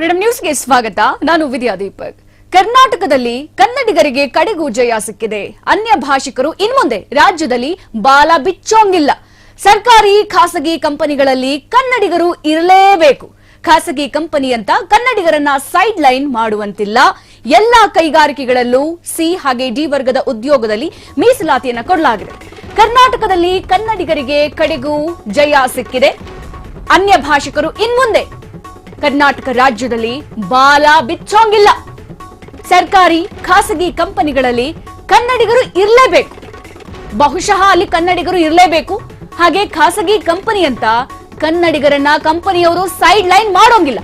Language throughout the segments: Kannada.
ಫ್ರೀಡಂ ನ್ಯೂಸ್ಗೆ ಸ್ವಾಗತ. ನಾನು ವಿದ್ಯಾ ದೀಪಕ್. ಕರ್ನಾಟಕದಲ್ಲಿ ಕನ್ನಡಿಗರಿಗೆ ಕಡೆಗೂ ಜಯ ಸಿಕ್ಕಿದೆ. ಅನ್ಯ ಭಾಷಿಕರು ಇನ್ಮುಂದೆ ರಾಜ್ಯದಲ್ಲಿ ಬಾಲ ಬಿಚ್ಚೋಂಗಿಲ್ಲ. ಸರ್ಕಾರಿ, ಖಾಸಗಿ ಕಂಪನಿಗಳಲ್ಲಿ ಕನ್ನಡಿಗರು ಇರಲೇಬೇಕು. ಖಾಸಗಿ ಕಂಪನಿ ಅಂತ ಕನ್ನಡಿಗರನ್ನ ಸೈಡ್ ಲೈನ್ ಮಾಡುವಂತಿಲ್ಲ. ಎಲ್ಲಾ ಕೈಗಾರಿಕೆಗಳಲ್ಲೂ ಸಿ ಹಾಗೆ ಡಿ ವರ್ಗದ ಉದ್ಯೋಗದಲ್ಲಿ ಮೀಸಲಾತಿಯನ್ನ ಕೊಡಲಾಗಿದೆ. ಕರ್ನಾಟಕದಲ್ಲಿ ಕನ್ನಡಿಗರಿಗೆ ಕಡೆಗೂ ಜಯ ಸಿಕ್ಕಿದೆ. ಅನ್ಯ ಭಾಷಿಕರು ಇನ್ಮುಂದೆ ಕರ್ನಾಟಕ ರಾಜ್ಯದಲ್ಲಿ ಬಾಲ ಬಿಚ್ಚೋಂಗಿಲ್ಲ. ಸರ್ಕಾರಿ, ಖಾಸಗಿ ಕಂಪನಿಗಳಲ್ಲಿ ಕನ್ನಡಿಗರು ಇರಲೇಬೇಕು. ಬಹುಶಃ ಅಲ್ಲಿ ಕನ್ನಡಿಗರು ಇರಲೇಬೇಕು. ಹಾಗೆ ಖಾಸಗಿ ಕಂಪನಿ ಅಂತ ಕನ್ನಡಿಗರನ್ನ ಕಂಪನಿಯವರು ಸೈಡ್ ಲೈನ್ ಮಾಡೋಂಗಿಲ್ಲ.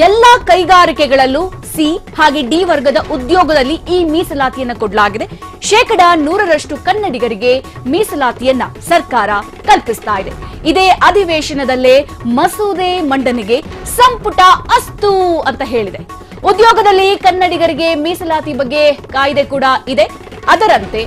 ಎಲ್ಲಾ ಕೈಗಾರಿಕೆಗಳಲ್ಲೂ ಸಿ ಹಾಗೆ ಡಿ ವರ್ಗದ ಉದ್ಯೋಗದಲ್ಲಿ ಈ ಮೀಸಲಾತಿಯನ್ನ ಕೊಡಲಾಗಿದೆ. ಶೇಕಡ ನೂರರಷ್ಟು ಕನ್ನಡಿಗರಿಗೆ ಮೀಸಲಾತಿಯನ್ನ ಸರ್ಕಾರ ಕಲ್ಪಿಸ್ತಾ ಇದೆ. ಇದೇ ಅಧಿವೇಶನದಲ್ಲೇ ಮಸೂದೆ ಮಂಡನೆಗೆ ಸಂಪುಟ ಅಸ್ತು ಅಂತ ಹೇಳಿದೆ. ಉದ್ಯೋಗದಲ್ಲಿ ಕನ್ನಡಿಗರಿಗೆ ಮೀಸಲಾತಿ ಬಗ್ಗೆ ಕಾಯ್ದೆ ಕೂಡ ಇದೆ. ಅದರಂತೆ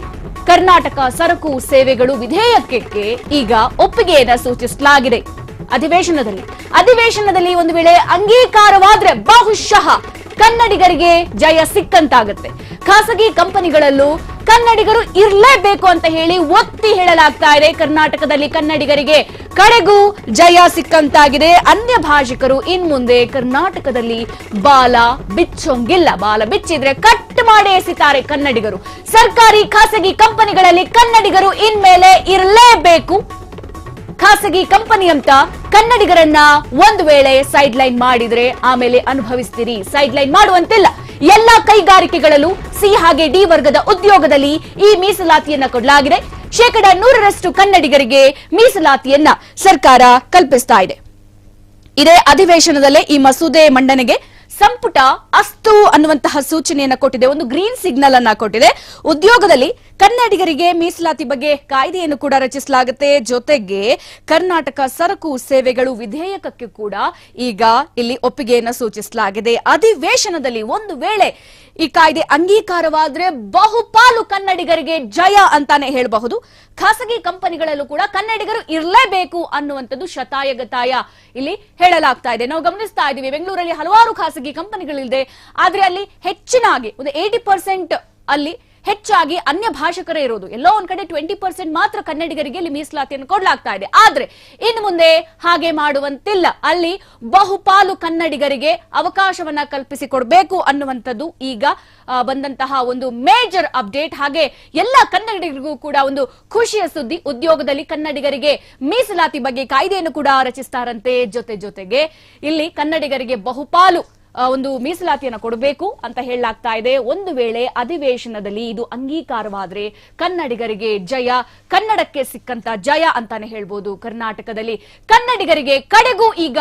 ಕರ್ನಾಟಕ ಸರಕು ಸೇವೆಗಳು ವಿಧೇಯಕಕ್ಕೆ ಈಗ ಒಪ್ಪಿಗೆಯನ್ನು ಸೂಚಿಸಲಾಗಿದೆ. ಅಧಿವೇಶನದಲ್ಲಿ. ಅಧಿವೇಶನದಲ್ಲಿ ಒಂದು ವೇಳೆ ಅಂಗೀಕಾರವಾದ್ರೆ ಬಹುಶಃ ಕನ್ನಡಿಗರಿಗೆ ಜಯ ಸಿಕ್ಕಂತಾಗುತ್ತೆ. ಖಾಸಗಿ ಕಂಪನಿಗಳಲ್ಲೂ ಕನ್ನಡಿಗರು ಇರಲೇಬೇಕು ಅಂತ ಹೇಳಿ ಒತ್ತಿ ಹೇಳಲಾಗ್ತಾ ಇದೆ. ಕರ್ನಾಟಕದಲ್ಲಿ ಕನ್ನಡಿಗರಿಗೆ ಕಡೆಗೂ ಜಯ ಸಿಕ್ಕಂತಾಗಿದೆ. ಅನ್ಯ ಭಾಷಿಕರು ಇನ್ ಮುಂದೆ ಕರ್ನಾಟಕದಲ್ಲಿ ಬಾಲ ಬಿಚ್ಚೋಂಗಿಲ್ಲ. ಬಾಲ ಬಿಚ್ಚಿದ್ರೆ ಕಟ್ ಮಾಡಿ ಎಸಿತಾರೆ ಕನ್ನಡಿಗರು. ಸರ್ಕಾರಿ ಖಾಸಗಿ ಕಂಪನಿಗಳಲ್ಲಿ ಕನ್ನಡಿಗರು ಇನ್ಮೇಲೆ ಇರಲೇಬೇಕು. ಖಾಸಗಿ ಕಂಪನಿ ಅಂತ ಕನ್ನಡಿಗರನ್ನ ಒಂದು ವೇಳೆ ಸೈಡ್ ಲೈನ್ ಮಾಡಿದ್ರೆ ಆಮೇಲೆ ಅನುಭವಿಸ್ತೀರಿ. ಸೈಡ್ ಲೈನ್ ಮಾಡುವಂತಿಲ್ಲ. ಎಲ್ಲಾ ಕೈಗಾರಿಕೆಗಳಲ್ಲೂ ಸಿ ಹಾಗೆ ಡಿ ವರ್ಗದ ಉದ್ಯೋಗದಲ್ಲಿ ಈ ಮೀಸಲಾತಿಯನ್ನ ಕೊಡಲಾಗಿದೆ. ಶೇಕಡ ನೂರರಷ್ಟು ಕನ್ನಡಿಗರಿಗೆ ಮೀಸಲಾತಿಯನ್ನ ಸರ್ಕಾರ ಕಲ್ಪಿಸ್ತಾ ಇದೆ. ಇದೇ ಅಧಿವೇಶನದಲ್ಲೇ ಈ ಮಸೂದೆ ಮಂಡನೆಗೆ ಸಂಪುಟ ಅಸ್ತು ಅನ್ನುವಂತಹ ಸೂಚನೆಯನ್ನ ಕೊಟ್ಟಿದೆ. ಒಂದು ಗ್ರೀನ್ ಸಿಗ್ನಲ್ ಅನ್ನ ಕೊಟ್ಟಿದೆ. ಉದ್ಯೋಗದಲ್ಲಿ ಕನ್ನಡಿಗರಿಗೆ ಮೀಸಲಾತಿ ಬಗ್ಗೆ ಕಾಯ್ದೆಯನ್ನು ಕೂಡ ರಚಿಸಲಾಗುತ್ತೆ. ಜೊತೆಗೆ ಕರ್ನಾಟಕ ಸರಕು ಸೇವೆಗಳು ವಿಧೇಯಕಕ್ಕೆ ಕೂಡ ಈಗ ಇಲ್ಲಿ ಒಪ್ಪಿಗೆಯನ್ನ ಸೂಚಿಸಲಾಗಿದೆ. ಅಧಿವೇಶನದಲ್ಲಿ ಒಂದು ವೇಳೆ ಈ ಕಾಯ್ದೆ ಅಂಗೀಕಾರವಾದ್ರೆ ಬಹುಪಾಲು ಕನ್ನಡಿಗರಿಗೆ ಜಯ ಅಂತಾನೆ ಹೇಳಬಹುದು. ಖಾಸಗಿ ಕಂಪನಿಗಳಲ್ಲೂ ಕೂಡ ಕನ್ನಡಿಗರು ಇರಲೇಬೇಕು ಅನ್ನುವಂಥದ್ದು ಶತಾಯಗತಾಯ ಇಲ್ಲಿ ಹೇಳಲಾಗ್ತಾ ಇದೆ. ನಾವು ಗಮನಿಸ್ತಾ ಇದ್ದೀವಿ, ಬೆಂಗಳೂರಲ್ಲಿ ಹಲವಾರು ಖಾಸಗಿ ಕಂಪನಿಗಳಿದೆ ಆದ್ರೆ ಅಲ್ಲಿ ಹೆಚ್ಚಿನಾಗಿ ಒಂದು ಏಟಿ ಪರ್ಸೆಂಟ್ ಅಲ್ಲಿ ಹೆಚ್ಚಾಗಿ ಅನ್ಯ ಭಾಷಕರೇ ಇರೋದು. ಎಲ್ಲೋ ಒಂದ್ ಕಡೆ ಟ್ವೆಂಟಿ ಪರ್ಸೆಂಟ್ ಮಾತ್ರ ಕನ್ನಡಿಗರಿಗೆ ಇಲ್ಲಿ ಮೀಸಲಾತಿಯನ್ನು ಕೊಡಲಾಗ್ತಾ ಇದೆ. ಆದ್ರೆ, ಇನ್ನು ಮುಂದೆ ಹಾಗೆ ಮಾಡುವಂತಿಲ್ಲ. ಅಲ್ಲಿ ಬಹುಪಾಲು ಕನ್ನಡಿಗರಿಗೆ ಅವಕಾಶವನ್ನ ಕಲ್ಪಿಸಿಕೊಡ್ಬೇಕು ಅನ್ನುವಂಥದ್ದು ಈಗ ಬಂದಂತಹ ಒಂದು ಮೇಜರ್ ಅಪ್ಡೇಟ್ ಹಾಗೆ ಎಲ್ಲ ಕನ್ನಡಿಗರಿಗೂ ಕೂಡ ಒಂದು ಖುಷಿಯ ಸುದ್ದಿ. ಉದ್ಯೋಗದಲ್ಲಿ ಕನ್ನಡಿಗರಿಗೆ ಮೀಸಲಾತಿ ಬಗ್ಗೆ ಕಾಯ್ದೆಯನ್ನು ಕೂಡ ರಚಿಸ್ತಾರಂತೆ ಜೊತೆ ಜೊತೆಗೆ. ಇಲ್ಲಿ ಕನ್ನಡಿಗರಿಗೆ ಬಹುಪಾಲು ಒಂದು ಮೀಸಲಾತಿಯನ್ನು ಕೊಡಬೇಕು ಅಂತ ಹೇಳಲಾಗ್ತಾ ಇದೆ. ಒಂದು ವೇಳೆ ಅಧಿವೇಶನದಲ್ಲಿ ಇದು ಅಂಗೀಕಾರವಾದ್ರೆ ಕನ್ನಡಿಗರಿಗೆ ಜಯ, ಕನ್ನಡಕ್ಕೆ ಸಿಕ್ಕಂತ ಜಯ ಅಂತಾನೆ ಹೇಳ್ಬೋದು ಕರ್ನಾಟಕದಲ್ಲಿ. ಕನ್ನಡಿಗರಿಗೆ ಕಡೆಗೂ ಈಗ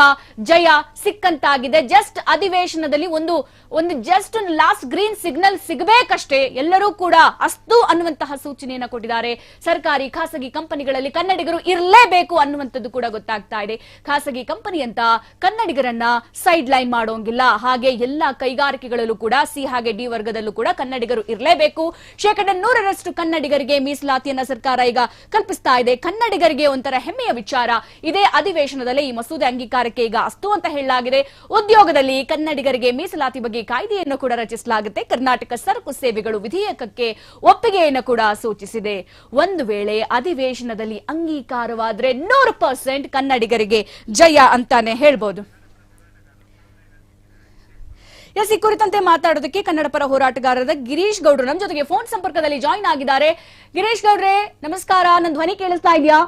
ಜಯ ಸಿಕ್ಕಂತಾಗಿದೆ. ಜಸ್ಟ್ ಅಧಿವೇಶನದಲ್ಲಿ ಒಂದು ಒಂದು ಜಸ್ಟ್ ಲಾಸ್ಟ್ ಗ್ರೀನ್ ಸಿಗ್ನಲ್ ಸಿಗಬೇಕಷ್ಟೇ. ಎಲ್ಲರೂ ಕೂಡ ಅಸ್ತು ಅನ್ನುವಂತಹ ಸೂಚನೆಯನ್ನು ಕೊಟ್ಟಿದ್ದಾರೆ. ಸರ್ಕಾರಿ ಖಾಸಗಿ ಕಂಪನಿಗಳಲ್ಲಿ ಕನ್ನಡಿಗರು ಇರಲೇಬೇಕು ಅನ್ನುವಂಥದ್ದು ಕೂಡ ಗೊತ್ತಾಗ್ತಾ ಇದೆ. ಖಾಸಗಿ ಕಂಪನಿ ಅಂತ ಕನ್ನಡಿಗರನ್ನ ಸೈಡ್ ಲೈನ್ ಮಾಡೋಂಗಿಲ್ಲ. ಹಾಗೆ ಎಲ್ಲಾ ಕೈಗಾರಿಕೆಗಳಲ್ಲೂ ಕೂಡ, ಸಿ ಹಾಗೆ ಡಿ ವರ್ಗದಲ್ಲೂ ಕೂಡ ಕನ್ನಡಿಗರು ಇರಲೇಬೇಕು. ಶೇಕಡ ನೂರರಷ್ಟು ಕನ್ನಡಿಗರಿಗೆ ಮೀಸಲಾತಿಯನ್ನ ಸರ್ಕಾರ ಈಗ ಕಲ್ಪಿಸ್ತಾ ಇದೆ. ಕನ್ನಡಿಗರಿಗೆ ಒಂಥರ ಹೆಮ್ಮೆಯ ವಿಚಾರ. ಇದೇ ಅಧಿವೇಶನದಲ್ಲಿ ಈ ಮಸೂದೆ ಅಂಗೀಕಾರಕ್ಕೆ ಈಗ ಅಸ್ತು ಅಂತ ಹೇಳಲಾಗಿದೆ. ಉದ್ಯೋಗದಲ್ಲಿ ಕನ್ನಡಿಗರಿಗೆ ಮೀಸಲಾತಿ ಬಗ್ಗೆ ಕಾಯ್ದೆಯನ್ನು ಕೂಡ ರಚಿಸಲಾಗುತ್ತೆ. ಕರ್ನಾಟಕ ಸರಕು ಸೇವೆಗಳು ವಿಧೇಯಕಕ್ಕೆ ಒಪ್ಪಿಗೆಯನ್ನು ಕೂಡ ಸೂಚಿಸಿದೆ. ಒಂದು ವೇಳೆ ಅಧಿವೇಶನದಲ್ಲಿ ಅಂಗೀಕಾರವಾದ್ರೆ ನೂರು ಪರ್ಸೆಂಟ್ ಕನ್ನಡಿಗರಿಗೆ ಜಯ ಅಂತಾನೆ ಹೇಳ್ಬೋದು. ಎಸ್ ಈ ಕುರಿತಂತೆ ಮಾತಾಡೋದಕ್ಕೆ ಕನ್ನಡ ಪರ ಹೋರಾಟಗಾರರ ಗಿರೀಶ್ ಗೌಡ್ರು ನಮ್ಮ ಜೊತೆಗೆ ಫೋನ್ ಸಂಪರ್ಕದಲ್ಲಿ ಜಾಯಿನ್ ಆಗಿದ್ದಾರೆ. ಗಿರೀಶ್ ಗೌಡ್ರೆ ನಮಸ್ಕಾರ. ನನ್ನ ಧ್ವನಿ ಕೇಳಿಸ್ತಾ ಇದೆಯಾ?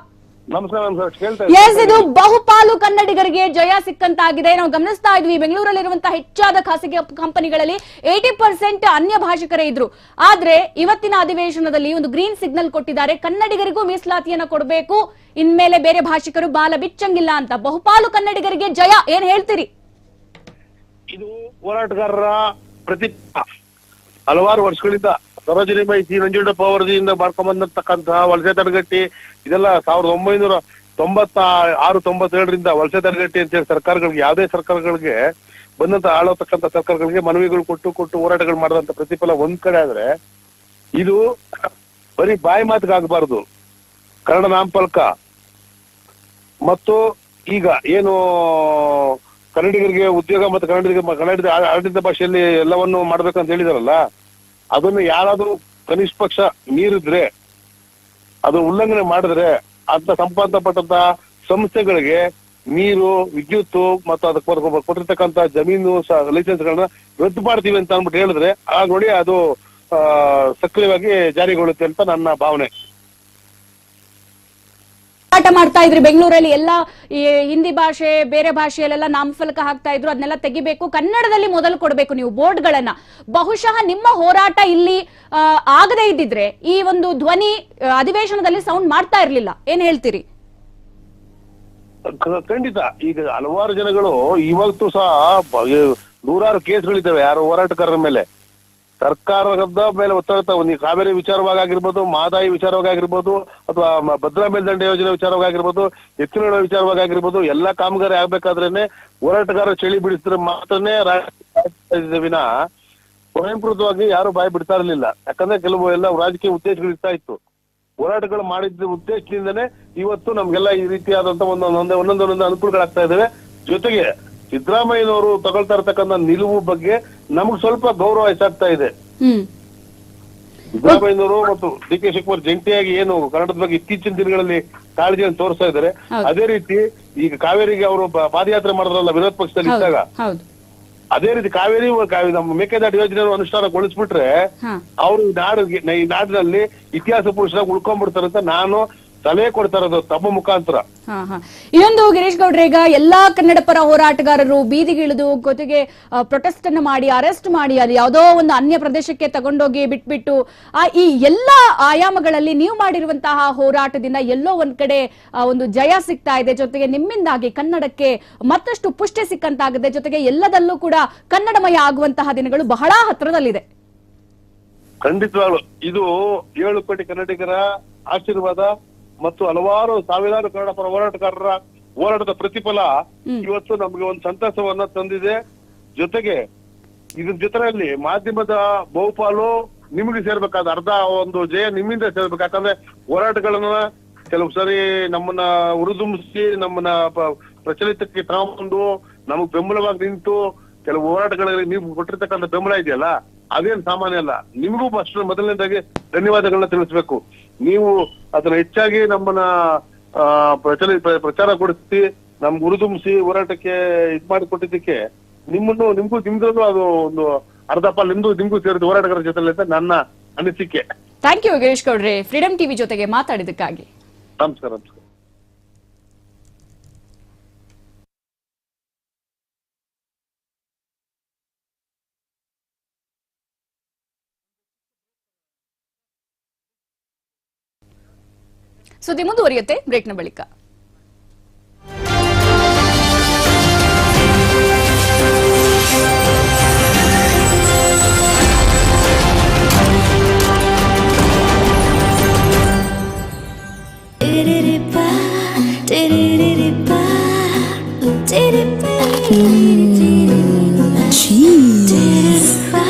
ಎಸ್ ಇದು. ಬಹುಪಾಲು ಕನ್ನಡಿಗರಿಗೆ ಜಯ ಸಿಕ್ಕಂತಾಗಿದೆ. ನಾವು ಗಮನಿಸ್ತಾ ಇದ್ವಿ ಬೆಂಗಳೂರಲ್ಲಿರುವಂತಹ ಹೆಚ್ಚಾದ ಖಾಸಗಿ ಕಂಪನಿಗಳಲ್ಲಿ ಏಟಿ ಪರ್ಸೆಂಟ್ ಅನ್ಯ ಭಾಷಿಕರೇ ಇದ್ರು. ಆದ್ರೆ ಇವತ್ತಿನ ಅಧಿವೇಶನದಲ್ಲಿ ಒಂದು ಗ್ರೀನ್ ಸಿಗ್ನಲ್ ಕೊಟ್ಟಿದ್ದಾರೆ. ಕನ್ನಡಿಗರಿಗೂ ಮೀಸಲಾತಿಯನ್ನ ಕೊಡಬೇಕು. ಇನ್ಮೇಲೆ ಬೇರೆ ಭಾಷಿಕರು ಬಾಲ ಬಿಚ್ಚಂಗಿಲ್ಲ ಅಂತ. ಬಹುಪಾಲು ಕನ್ನಡಿಗರಿಗೆ ಜಯ. ಏನ್ ಹೇಳ್ತೀರಿ? ಇದು ಹೋರಾಟಗಾರರ ಪ್ರತಿ ಹಲವಾರು ವರ್ಷಗಳಿಂದ ಸರೋಜಿನಿ ಬಾಯಿ ಸಿ ನಂಜುಂಡಪ್ಪ ವರದಿಯಿಂದ ಬಂದಿರ್ತಕ್ಕಂತಹ ವಲಸೆ ತಡೆಗಟ್ಟಿ ಇದೆಲ್ಲ ಸಾವಿರದ ಒಂಬೈನೂರ ತೊಂಬತ್ತ ಆರು ತೊಂಬತ್ತೇಳರಿಂದ ವಲಸೆ ತಡೆಗಟ್ಟಿ ಅಂತ ಹೇಳಿ ಸರ್ಕಾರಗಳಿಗೆ, ಯಾವುದೇ ಸರ್ಕಾರಗಳಿಗೆ ಬಂದಂತ, ಆಳತಕ್ಕಂತ ಸರ್ಕಾರಗಳಿಗೆ ಮನವಿಗಳು ಕೊಟ್ಟು ಕೊಟ್ಟು ಹೋರಾಟಗಳು ಮಾಡಿದಂತ ಪ್ರತಿಫಲ ಒಂದ್ ಕಡೆ ಆದ್ರೆ ಇದು ಬರೀ ಬಾಯಿ ಮಾತುಗಾಗಬಾರದು ಕನ್ನಡ ನಾಮಫಲಕ. ಮತ್ತು ಈಗ ಏನು ಕನ್ನಡಿಗರಿಗೆ ಉದ್ಯೋಗ ಮತ್ತು ಕನ್ನಡಿಗರಿಗೆ ಕನ್ನಡ ಆಡಳಿತ ಭಾಷೆಯಲ್ಲಿ ಎಲ್ಲವನ್ನು ಮಾಡ್ಬೇಕಂತ ಹೇಳಿದಾರಲ್ಲ, ಅದನ್ನು ಯಾರಾದರೂ ಕನಿಷ್ಠ ಪಕ್ಷ ಮೀರಿದ್ರೆ, ಅದು ಉಲ್ಲಂಘನೆ ಮಾಡಿದ್ರೆ ಅಂತ ಸಂಬಂಧಪಟ್ಟಂತ ಸಂಸ್ಥೆಗಳಿಗೆ ನೀರು ವಿದ್ಯುತ್ ಮತ್ತು ಅದಕ್ಕೆ ಕೊಟ್ಟಿರ್ತಕ್ಕಂತ ಜಮೀನು ಲೈಸೆನ್ಸ್ ಗಳನ್ನ ರದ್ದು ಮಾಡ್ತೀವಿ ಅಂತ ಅಂದ್ಬಿಟ್ಟು ಹೇಳಿದ್ರೆ, ಆಗ ನೋಡಿ ಅದು ಸಕ್ರಿಯವಾಗಿ ಜಾರಿಗೊಳ್ಳುತ್ತೆ ಅಂತ ನನ್ನ ಭಾವನೆ. ಹೋರಾಟ ಮಾಡ್ತಾ ಇದ್ರಿ. ಬೆಂಗಳೂರಲ್ಲಿ ಎಲ್ಲ ಹಿಂದಿ ಭಾಷೆ, ಬೇರೆ ಭಾಷೆಯಲ್ಲೆಲ್ಲ ನಾಮಫಲಕ ಹಾಕ್ತಾ ಇದ್ರು. ಅದನ್ನೆಲ್ಲ ತೆಗಿಬೇಕು. ಕನ್ನಡದಲ್ಲಿ ಮೊದಲು ಕೊಡಬೇಕು ನೀವು ಬೋರ್ಡ್ಗಳನ್ನ. ಬಹುಶಃ ನಿಮ್ಮ ಹೋರಾಟ ಇಲ್ಲಿ ಆಗದೇ ಇದ್ದಿದ್ರೆ ಈ ಒಂದು ಧ್ವನಿ ಅಧಿವೇಶನದಲ್ಲಿ ಸೌಂಡ್ ಮಾಡ್ತಾ ಇರ್ಲಿಲ್ಲ. ಏನ್ ಹೇಳ್ತೀರಿ? ಖಂಡಿತ. ಈಗ ಹಲವಾರು ಜನಗಳು ಇವತ್ತು ಸಹ ನೂರಾರು ಕೇಸ್ಗಳಿದ್ದಾವೆ. ಯಾರು ಹೋರಾಟಗಾರರ ಮೇಲೆ. ಸರ್ಕಾರದ ಮೇಲೆ ಒತ್ತಡ ತ- ಒಂದು ಈ ಕಾವೇರಿ ವಿಚಾರವಾಗಿರ್ಬೋದು ಮಾದಾಯಿ ವಿಚಾರವಾಗಿರ್ಬೋದು ಅಥವಾ ಮ- ಭದ್ರಾ ಮೇಲ್ದಂಡೆ ಯೋಜನೆ ವಿಚಾರವಾಗಿ ಆಗಿರ್ಬೋದು ಎತ್ತಿನ ವಿಚಾರವಾಗಿರ್ಬೋದು ಎಲ್ಲಾ ಕಾಮಗಾರಿ ಆಗ್ಬೇಕಾದ್ರೇನೆ ಹೋರಾಟಗಾರ ಚಳಿ ಬಿಡಿಸಿದ್ರೆ ಮಾತ್ರನೇ ವಿನ ಸ್ವಯಂಕೃತವಾಗಿ ಯಾರು ಬಾಯಿ ಬಿಡ್ತಾ ಇರಲಿಲ್ಲ. ಯಾಕಂದ್ರೆ ಕೆಲವು ಎಲ್ಲ ರಾಜಕೀಯ ಉದ್ದೇಶಗಳು ಇರ್ತಾ ಇತ್ತು. ಹೋರಾಟಗಳು ಮಾಡಿದ ಉದ್ದೇಶದಿಂದನೇ ಇವತ್ತು ನಮ್ಗೆಲ್ಲ ಈ ರೀತಿಯಾದಂತ ಒಂದೊಂದು ಒಂದೊಂದು ಒಂದೊಂದು ಅನುಕೂಲಗಳಾಗ್ತಾ ಇದಾವೆ ಜೊತೆಗೆ ಸಿದ್ದರಾಮಯ್ಯನವರು ತಗೊಳ್ತಾ ಇರ್ತಕ್ಕಂಥ ನಿಲುವು ಬಗ್ಗೆ ನಮ್ಗೆ ಸ್ವಲ್ಪ ಗೌರವ ಹೆಚ್ಚಾಗ್ತಾ ಇದೆ. ಸಿದ್ದರಾಮಯ್ಯನವರು ಮತ್ತು ಡಿ ಕೆ ಶಿವಕುಮಾರ್ ಜಂಟಿಯಾಗಿ ಏನು ಕನ್ನಡದ ಬಗ್ಗೆ ಇತ್ತೀಚಿನ ದಿನಗಳಲ್ಲಿ ಕಾಳಜಿಯನ್ನು ತೋರಿಸ್ತಾ ಇದ್ದಾರೆ. ಅದೇ ರೀತಿ ಈಗ ಕಾವೇರಿಗೆ ಅವರು ಪಾದಯಾತ್ರೆ ಮಾಡಿದ್ರಲ್ಲ ವಿರೋಧ ಪಕ್ಷದಲ್ಲಿ ಇದ್ದಾಗ. ಅದೇ ರೀತಿ ಕಾವೇರಿ ನಮ್ಮ ಮೇಕೆದಾಟು ಯೋಜನೆ ಅನುಷ್ಠಾನಗೊಳಿಸ್ಬಿಟ್ರೆ ಅವರು ನಾಡಿಗೆ ಈ ನಾಡಿನಲ್ಲಿ ಇತಿಹಾಸ ಪುರುಷರಾಗಿ ಉಳ್ಕೊಂಡ್ಬಿಡ್ತಾರೆ ಅಂತ ನಾನು ಸಲಹೆ ಕೊಡ್ತಾ ಇರೋದು ತಮ್ಮ ಮುಖಾಂತರ. ಹಾ ಹಾ. ಇನ್ನೊಂದು ಗಿರೀಶ್ ಗೌಡ್ರೆ ಈಗ ಎಲ್ಲಾ ಕನ್ನಡ ಪರ ಹೋರಾಟಗಾರರು ಬೀದಿಗಿಳಿದು ಜೊತೆಗೆ ಪ್ರೊಟೆಸ್ಟ್ ಅನ್ನು ಮಾಡಿ ಅರೆಸ್ಟ್ ಮಾಡಿ ಅದು ಯಾವುದೋ ಒಂದು ಅನ್ಯ ಪ್ರದೇಶಕ್ಕೆ ತಗೊಂಡೋಗಿ ಬಿಟ್ಬಿಟ್ಟು ಆ ಈ ಎಲ್ಲಾ ಆಯಾಮಗಳಲ್ಲಿ ನೀವು ಮಾಡಿರುವಂತಹ ಹೋರಾಟದಿಂದ ಎಲ್ಲೋ ಒಂದ್ ಕಡೆ ಒಂದು ಜಯ ಸಿಗ್ತಾ ಇದೆ. ಜೊತೆಗೆ ನಿಮ್ಮಿಂದಾಗಿ ಕನ್ನಡಕ್ಕೆ ಮತ್ತಷ್ಟು ಪುಷ್ಟಿ ಸಿಕ್ಕಂತಾಗಿದೆ. ಜೊತೆಗೆ ಎಲ್ಲದಲ್ಲೂ ಕೂಡ ಕನ್ನಡಮಯ ಆಗುವಂತಹ ದಿನಗಳು ಬಹಳ ಹತ್ರದಲ್ಲಿದೆ ಖಂಡಿತವಾಗ್ಲು. ಇದು ಏಳು ಕೋಟಿ ಕನ್ನಡಿಗರ ಆಶೀರ್ವಾದ ಮತ್ತು ಹಲವಾರು ಸಾವಿರಾರು ಕನ್ನಡ ಪರ ಹೋರಾಟಗಾರರ ಹೋರಾಟದ ಪ್ರತಿಫಲ ಇವತ್ತು ನಮ್ಗೆ ಒಂದು ಸಂತಸವನ್ನ ತಂದಿದೆ. ಜೊತೆಗೆ ಇದ್ರ ಜೊತೆಯಲ್ಲಿ ಮಾಧ್ಯಮದ ಬಹುಪಾಲು ನಿಮಗೆ ಸೇರ್ಬೇಕಾದ ಅರ್ಧ ಒಂದು ಜಯ ನಿಮ್ಮಿಂದ ಸೇರ್ಬೇಕು. ಯಾಕಂದ್ರೆ ಹೋರಾಟಗಳನ್ನ ಕೆಲವು ಸರಿ ನಮ್ಮನ್ನ ಉರಿದುಂಬಿಸಿ ನಮ್ಮನ್ನ ಪ್ರಚಲಿತಕ್ಕೆ ತಗೊಂಡು ನಮಗ್ ಬೆಂಬಲವಾಗಿ ನಿಂತು ಕೆಲವು ಹೋರಾಟಗಳಲ್ಲಿ ನೀವು ಕೊಟ್ಟಿರ್ತಕ್ಕಂಥ ಬೆಂಬಲ ಇದೆಯಲ್ಲ ಅದೇನ್ ಸಾಮಾನ್ಯ ಅಲ್ಲ. ನಿಮಗೂ ಅಷ್ಟು ಮೊದಲನೇದಾಗಿ ಧನ್ಯವಾದಗಳನ್ನ ತಿಳಿಸ್ಬೇಕು. ನೀವು ಅದನ್ನ ಹೆಚ್ಚಾಗಿ ನಮ್ಮನ್ನ ಆ, ಪ್ರಚಲಿ ಪ್ರಚಾರ ಕೊಡಿಸಿ ನಮ್ ಗುರುದುಂಬಿಸಿ ಹೋರಾಟಕ್ಕೆ ಇದ್ ಮಾಡಿ ಕೊಟ್ಟಿದ್ದಕ್ಕೆ ನಿಮ್ಮನ್ನು ನಿಮ್ಗೂ ನಿಮ್ದ್ರಲ್ಲೂ ಅದು ಒಂದು ಅರ್ಧ ಪಾಲ್ ನಿಮ್ದು ನಿಮ್ಗೂ ಸೇರಿದ ಹೋರಾಟಗಾರರ ಜೊತೆ ಅಂತ ನನ್ನ ಅನಿಸಿಕೆ. ಥ್ಯಾಂಕ್ ಯು ಗಿರೀಶ್ ಗೌಡ್ರೆ. ಫ್ರೀಡಂ ಟಿವಿ ಜೊತೆಗೆ ಮಾತಾಡಿದಕ್ಕಾಗಿ ನಮಸ್ಕಾರ. ಸುದ್ದಿ ಮುಂದುವರಿಯುತ್ತೆ ಬ್ರೇಕ್ನ ಬಳಿಕ Diddy-dee-ba, diddy-dee-dee-ba, diddy-ba, Cheese. diddy-ba,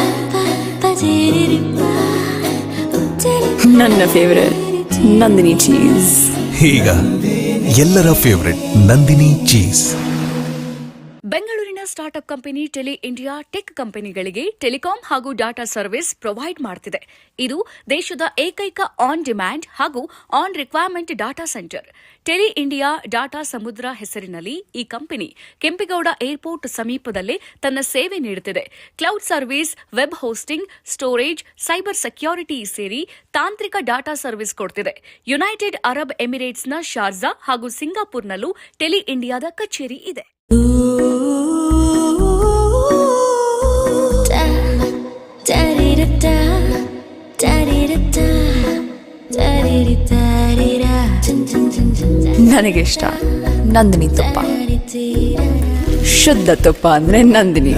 diddy-dee-ba, diddy-ba, ನನ್ನ ಫೇವರೆಟ್ ನಂದಿನಿ ಚೀಸ್ ಈಗ ಎಲ್ಲರ favourite Nandini cheese startup company Tele India tech ಕಂಪನಿಗಳಿಗೆ ಟೆಲಿಕಾಂ ಹಾಗೂ ಡಾಟಾ ಸರ್ವಿಸ್ ಪ್ರೊವೈಡ್ ಮಾಡ್ತಿದೆ. ಇದು ದೇಶದ ಏಕೈಕ ಆನ್ ಡಿಮ್ಯಾಂಡ್ ಹಾಗೂ on requirement data centre. Tele India data Samudra ಹೆಸರಿನಲ್ಲಿ ಈ ಕಂಪನಿ ಕೆಂಪೇಗೌಡ ಏರ್ಪೋರ್ಟ್ ಸಮೀಪದಲ್ಲೇ ತನ್ನ ಸೇವೆ ನೀಡುತ್ತಿದೆ. Cloud service, web hosting, storage, cyber security ಸೇರಿ ತಾಂತ್ರಿಕ ಡಾಟಾ ಸರ್ವಿಸ್ ಕೊಡ್ತಿದೆ. ಯುನೈಟೆಡ್ ಅರಬ್ ಎಮಿರೇಟ್ಸ್ನ ಶಾರ್ಜಾ ಹಾಗೂ ಸಿಂಗಾಪುರ್ನಲ್ಲೂ ಟೆಲಿ ಇಂಡಿಯಾದ ಕಚೇರಿ ಇದೆ. ನನಗಿಷ್ಟ ನಂದಿನಿ ತುಪ್ಪ. ಶುದ್ಧ ತುಪ್ಪ ಅಂದ್ರೆ ನಂದಿನಿ.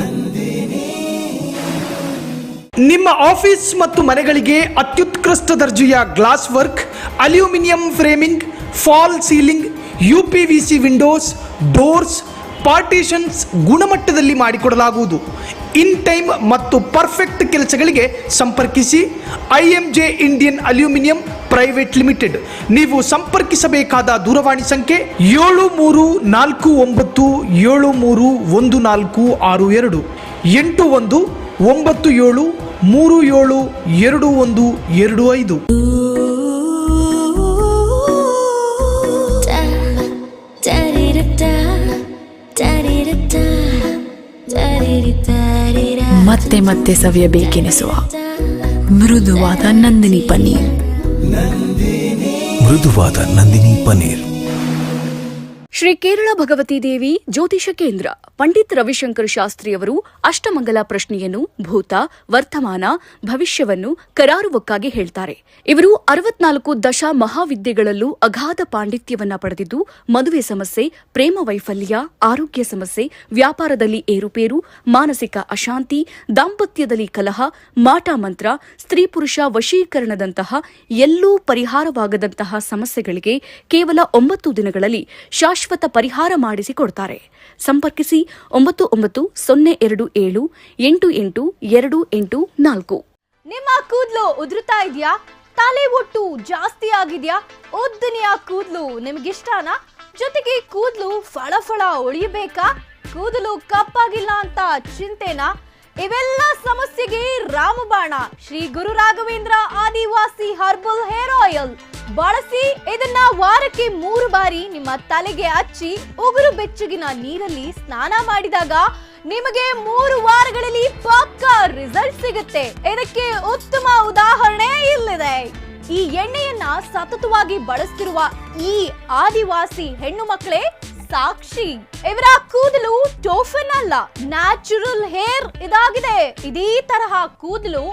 ನಿಮ್ಮ ಆಫೀಸ್ ಮತ್ತು ಮನೆಗಳಿಗೆ ಅತ್ಯುತ್ಕೃಷ್ಟ ದರ್ಜೆಯ glass work, aluminium framing, fall ceiling U P V C windows doors partitions ಗುಣಮಟ್ಟದಲ್ಲಿ ಮಾಡಿಕೊಡಲಾಗುವುದು. ಇನ್ ಟೈಮ್ ಮತ್ತು ಪರ್ಫೆಕ್ಟ್ ಕೆಲಸಗಳಿಗೆ ಸಂಪರ್ಕಿಸಿ I M J Indian aluminium private limited. ನೀವು ಸಂಪರ್ಕಿಸಬೇಕಾದ ದೂರವಾಣಿ ಸಂಖ್ಯೆ ಏಳು ಮೂರು ನಾಲ್ಕು ಒಂಬತ್ತು ಏಳು ಮೂರು ಒಂದು ನಾಲ್ಕು ಆರು ಎರಡು. ಎಂಟು ಒಂದು ಒಂಬತ್ತು ಏಳು ಮೂರು ಏಳು ಎರಡು ಒಂದು ಎರಡು ಐದು. ಮತ್ತೆ ಮತ್ತೆ ಸವಿಯಬೇಕೆನಿಸುವ ಮೃದುವಾದ ನಂದಿನಿ ಪನ್ನೀರ್. ಮೃದುವಾದ ನಂದಿನಿ ಪನೀರ್ ಶ್ರೀ ಕೇರಳ ಭಗವತಿ ದೇವಿ ಜ್ಯೋತಿಷ ಕೇಂದ್ರ. ಪಂಡಿತ್ ರವಿಶಂಕರ್ ಶಾಸ್ತ್ರಿಯವರು ಅಷ್ಟಮಂಗಲ ಪ್ರಶ್ನೆಯನ್ನು ಭೂತ, ವರ್ತಮಾನ, ಭವಿಷ್ಯವನ್ನು ಕರಾರುವಕ್ಕಾಗಿ ಹೇಳ್ತಾರೆ. ಇವರು ಅರವತ್ನಾಲ್ಕು ದಶ ಮಹಾವಿದ್ಯೆಗಳಲ್ಲೂ ಅಗಾಧ ಪಾಂಡಿತ್ಯವನ್ನ ಪಡೆದಿದ್ದು, ಮದುವೆ ಸಮಸ್ಯೆ, ಪ್ರೇಮ ವೈಫಲ್ಯ, ಆರೋಗ್ಯ ಸಮಸ್ಯೆ, ವ್ಯಾಪಾರದಲ್ಲಿ ಏರುಪೇರು, ಮಾನಸಿಕ ಅಶಾಂತಿ, ದಾಂಪತ್ಯದಲ್ಲಿ ಕಲಹ, ಮಾಟ ಮಂತ್ರ, ಸ್ತ್ರೀ ಪುರುಷ ವಶೀಕರಣದಂತಹ ಎಲ್ಲೂ ಪರಿಹಾರವಾಗದಂತಹ ಸಮಸ್ಯೆಗಳಿಗೆ ಕೇವಲ ಒಂಬತ್ತು ದಿನಗಳಲ್ಲಿ ಶಾಶ್ವತ ಪರಿಹಾರ ಮಾಡಿಸಿಕೊಡ್ತಾರೆ ಸಂಪರ್ಕಿಸಿ ಒಂಬತ್ತು ಒಂಬತ್ತು ಸೊನ್ನೆ ಎರಡು ಏಳು ಎಂಟು ಎಂಟು ಎರಡು ಎಂಟು ನಾಲ್ಕು. ನಿಮ್ಮ ಕೂದಲು ಉದುರುತ್ತಾ ಇದೆಯಾ? ತಲೆ ಒಟ್ಟು ಜಾಸ್ತಿ ಆಗಿದೆಯಾ? ಉದ್ದನೆಯ ಕೂದಲು ನಿಮ್ಗಿಷ್ಟನಾ? ಜೊತೆಗೆ ಕೂದಲು ಫಳಫಳ ಫಳ ಉಳಿಯಬೇಕಾ ಕೂದಲು ಕಪ್ಪಾಗಿಲ್ಲ ಅಂತ ಚಿಂತೆನಾ? ಇವೆಲ್ಲ ಸಮಸ್ಯೆಗೆ ರಾಮಬಾಣ. Shri Guru Raghavendra Adivasi herbal hair oil. ಬಳಸಿ ಇದನ್ನ ವಾರಕ್ಕೆ ಮೂರು ಬಾರಿ ನಿಮ್ಮ ತಲೆಗೆ ಹಚ್ಚಿ ಉಗುರು ಬೆಚ್ಚಗಿನ ನೀರಲ್ಲಿ ಸ್ನಾನ ಮಾಡಿದಾಗ ನಿಮಗೆ ಮೂರು ವಾರಗಳಲ್ಲಿ ಪಕ್ಕಾ ರಿಸಲ್ಟ್ ಸಿಗುತ್ತೆ. ಇದಕ್ಕೆ ಉತ್ತಮ ಉದಾಹರಣೆ ಇಲ್ಲಿದೆ. ಈ ಎಣ್ಣೆಯನ್ನ ಸತತವಾಗಿ ಬಳಸ್ತಿರುವ ಈ ಆದಿವಾಸಿ ಹೆಣ್ಣು ಮಕ್ಕಳೇ ಸಾಕ್ಷಿ. ಇವರ ಕೂದಲು ಟೋಫನ್ ಅಲ್ಲ, ನ್ಯಾಚುರಲ್ ಹೇರ್ ಇದಾಗಿದೆ. ಇದೇ ತರಹ ಕೂದಲು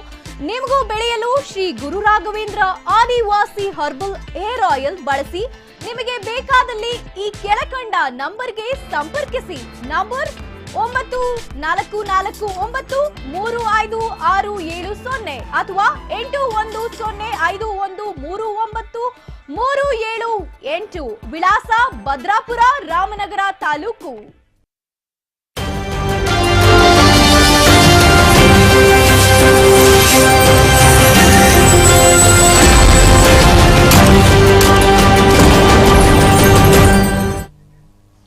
ನಿಮಗೂ ಬೆಳೆಯಲು Shri Guru Raghavendra Adivasi herbal hair oil ಬಳಸಿ ನಿಮಗೆ ಬೇಕಾದಲ್ಲಿ ಈ ಕೆಳಕಂಡ ನಂಬರ್ಗೆ ಸಂಪರ್ಕಿಸಿ. ನಂಬರ್ ಒಂಬತ್ತು ನಾಲ್ಕು ನಾಲ್ಕು ಒಂಬತ್ತು ಮೂರು ಐದು ಆರು ಏಳು ಸೊನ್ನೆ ಅಥವಾ ಎಂಟು ಒಂದು ಸೊನ್ನೆ ಐದು ಒಂದು ಮೂರು ಒಂಬತ್ತು ಮೂರು ಏಳು ಎಂಟು ವಿಳಾಸ ಭದ್ರಾಪುರ ರಾಮನಗರ ತಾಲೂಕು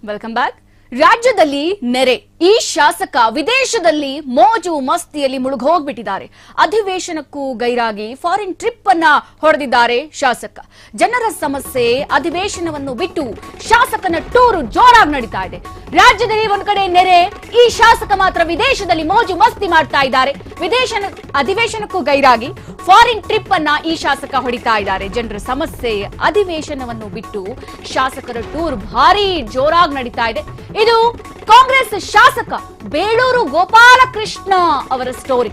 ವೆಲ್ಕಮ್ ಬ್ಯಾಕ್ ರಾಜ್ಯದಲ್ಲಿ ನೆರೆ. ಈ ಶಾಸಕ ವಿದೇಶದಲ್ಲಿ ಮೋಜು ಮಸ್ತಿಯಲ್ಲಿ ಮುಳುಗೋಗ್ಬಿಟ್ಟಿದ್ದಾರೆ ಅಧಿವೇಶನಕ್ಕೂ ಗೈರಾಗಿ ಫಾರಿನ್ ಟ್ರಿಪ್ ಅನ್ನ ಹೊಡೆದಿದ್ದಾರೆ ಶಾಸಕ. ಜನರ ಸಮಸ್ಯೆ ಅಧಿವೇಶನವನ್ನು ಬಿಟ್ಟು ಶಾಸಕನ ಟೂರು ಜೋರಾಗಿ ನಡೀತಾ ಇದೆ. ರಾಜ್ಯದಲ್ಲಿ ಒಂದ್ ಕಡೆ ನೆರೆ, ಈ ಶಾಸಕ ಮಾತ್ರ ವಿದೇಶದಲ್ಲಿ ಮೋಜು ಮಸ್ತಿ ಮಾಡ್ತಾ ಇದ್ದಾರೆ. ವಿದೇಶನ, ಅಧಿವೇಶನಕ್ಕೂ ಗೈರಾಗಿ ಫಾರಿನ್ ಟ್ರಿಪ್ ಅನ್ನ ಈ ಶಾಸಕ ಹೊಡಿತಾ ಇದ್ದಾರೆ. ಜನರ ಸಮಸ್ಯೆ ಅಧಿವೇಶನವನ್ನು ಬಿಟ್ಟು ಶಾಸಕರ ಟೂರ್ ಭಾರಿ ಜೋರಾಗಿ ನಡೀತಾ ಇದೆ. ಇದು ಕಾಂಗ್ರೆಸ್ ಶಾಸಕ ಬೇಳೂರು ಗೋಪಾಲಕೃಷ್ಣ ಅವರ ಸ್ಟೋರಿ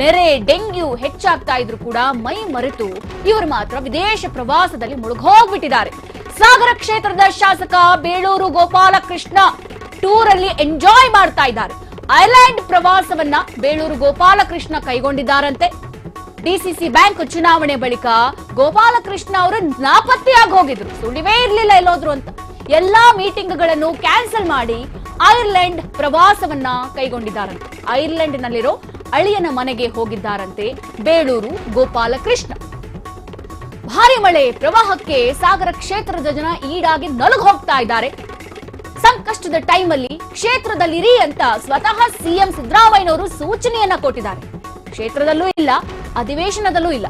ನೆರೆ, ಡೆಂಗ್ಯೂ ಹೆಚ್ಚಾಗ್ತಾ ಇದ್ರು ಕೂಡ ಮೈ ಮರೆತು ಇವರು ಮಾತ್ರ ವಿದೇಶ ಪ್ರವಾಸದಲ್ಲಿ ಮುಳುಗೋಗ್ಬಿಟ್ಟಿದ್ದಾರೆ ಸಾಗರ ಕ್ಷೇತ್ರದ ಶಾಸಕ ಬೇಳೂರು ಗೋಪಾಲಕೃಷ್ಣ ಟೂರ್ ಅಲ್ಲಿ ಎಂಜಾಯ್ ಮಾಡ್ತಾ ಇದ್ದಾರೆ. ಐಲ್ಯಾಂಡ್ ಪ್ರವಾಸವನ್ನ ಬೇಳೂರು ಗೋಪಾಲಕೃಷ್ಣ ಕೈಗೊಂಡಿದ್ದಾರಂತೆ. ಡಿಸಿಸಿ ಬ್ಯಾಂಕ್ ಚುನಾವಣೆ ಬಳಿಕ ಗೋಪಾಲಕೃಷ್ಣ ಅವರು ನಾಪತ್ತೆಯಾಗಿ ಹೋಗಿದ್ರು. ಸುಳಿವೇ ಇರ್ಲಿಲ್ಲ ಎಲ್ಲೋದ್ರು ಅಂತ. ಎಲ್ಲಾ ಮೀಟಿಂಗ್ಗಳನ್ನು ಕ್ಯಾನ್ಸಲ್ ಮಾಡಿ ಐರ್ಲೆಂಡ್ ಪ್ರವಾಸವನ್ನ ಕೈಗೊಂಡಿದ್ದಾರಂತೆ. ಐರ್ಲೆಂಡ್ ನಲ್ಲಿರೋ ಅಳಿಯನ ಮನೆಗೆ ಹೋಗಿದ್ದಾರಂತೆ ಬೇಳೂರು ಗೋಪಾಲಕೃಷ್ಣ. ಭಾರಿ ಮಳೆ, ಪ್ರವಾಹಕ್ಕೆ ಸಾಗರ ಕ್ಷೇತ್ರದ ಜನ ಈಡಾಗಿ ನಲುಗು ಹೋಗ್ತಾ ಇದ್ದಾರೆ. ಸಂಕಷ್ಟದ ಟೈಮಲ್ಲಿ ಕ್ಷೇತ್ರದಲ್ಲಿರಿ ಅಂತ ಸ್ವತಃ ಸಿಎಂ ಸಿದ್ದರಾಮಯ್ಯನವರು ಸೂಚನೆಯನ್ನ ಕೊಟ್ಟಿದ್ದಾರೆ. ಕ್ಷೇತ್ರದಲ್ಲೂ ಇಲ್ಲ, ಅಧಿವೇಶನದಲ್ಲೂ ಇಲ್ಲ.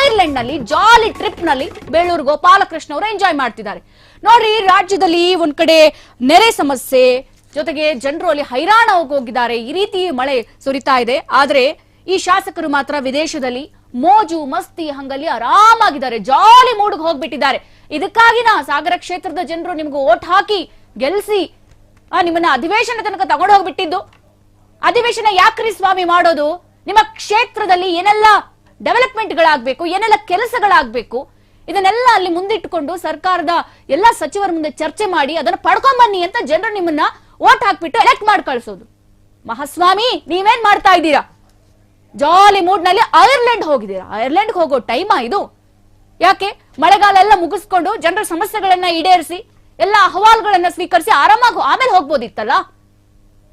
ಐರ್ಲೆಂಡ್ನಲ್ಲಿ ಜಾಲಿ ಟ್ರಿಪ್ನಲ್ಲಿ ಬೇಳೂರು ಗೋಪಾಲಕೃಷ್ಣ ಅವರು ಎಂಜಾಯ್ ಮಾಡ್ತಿದ್ದಾರೆ. ನೋಡ್ರಿ ರಾಜ್ಯದಲ್ಲಿ ಒಂದ್ ಕಡೆ ನೆರೆ ಸಮಸ್ಯೆ, ಜೊತೆಗೆ ಜನರು ಅಲ್ಲಿ ಹೈರಾಣ ಹೋಗಿದ್ದಾರೆ ಈ ರೀತಿ ಮಳೆ ಸುರಿತಾ ಇದೆ. ಆದ್ರೆ ಈ ಶಾಸಕರು ಮಾತ್ರ ವಿದೇಶದಲ್ಲಿ ಮೋಜು, ಮಸ್ತಿ ಹಂಗಲ್ಲಿ ಆರಾಮಾಗಿದ್ದಾರೆ. ಜಾಲಿ ಮೂಡ್ಗೆ ಹೋಗ್ಬಿಟ್ಟಿದ್ದಾರೆ. ಇದಕ್ಕಾಗಿನ ಸಾಗರ ಕ್ಷೇತ್ರದ ಜನರು ನಿಮ್ಗೆ ಓಟ್ ಹಾಕಿ ಗೆಲ್ಸಿ ನಿಮ್ಮನ್ನ ಅಧಿವೇಶನ ತನಕ ತಗೊಂಡು ಹೋಗ್ಬಿಟ್ಟಿದ್ದು. ಅಧಿವೇಶನ ಯಾಕ್ರಿ ಸ್ವಾಮಿ ಮಾಡೋದು? ನಿಮ್ಮ ಕ್ಷೇತ್ರದಲ್ಲಿ ಏನೆಲ್ಲ ಡೆವಲಪ್ಮೆಂಟ್ ಗಳಾಗ್ಬೇಕು ಏನೆಲ್ಲ ಕೆಲಸಗಳಾಗಬೇಕು, ಇದನ್ನೆಲ್ಲ ಅಲ್ಲಿ ಮುಂದಿಟ್ಟುಕೊಂಡು ಸರ್ಕಾರದ ಎಲ್ಲಾ ಸಚಿವರ ಮುಂದೆ ಚರ್ಚೆ ಮಾಡಿ ಅದನ್ನ ಪಡ್ಕೊಂಬನ್ನಿ ಅಂತ ಜನರು ನಿಮ್ಮನ್ನ ಓಟ್ ಹಾಕ್ಬಿಟ್ಟು ಎಲೆಕ್ಟ್ ಮಾಡಿ ಕಳಿಸೋದು. ಮಹಾಸ್ವಾಮಿ, ನೀವೇನ್ ಮಾಡ್ತಾ ಇದ್ದೀರಾ? ಜಾಲಿ ಮೂಡ್ನಲ್ಲಿ ಐರ್ಲೆಂಡ್ ಹೋಗಿದ್ದೀರಾ? ಐರ್ಲೆಂಡ್ ಹೋಗೋ ಟೈಮಾ ಇದು? ಯಾಕೆ? ಮಳೆಗಾಲ ಎಲ್ಲ ಮುಗಿಸ್ಕೊಂಡು ಜನರ ಸಮಸ್ಯೆಗಳನ್ನ ಈಡೇರಿಸಿ, ಎಲ್ಲ ಅಹವಾಲುಗಳನ್ನ ಸ್ವೀಕರಿಸಿ ಆರಾಮಾಗಿ ಆಮೇಲೆ ಹೋಗ್ಬೋದಿತ್ತಲ್ಲ?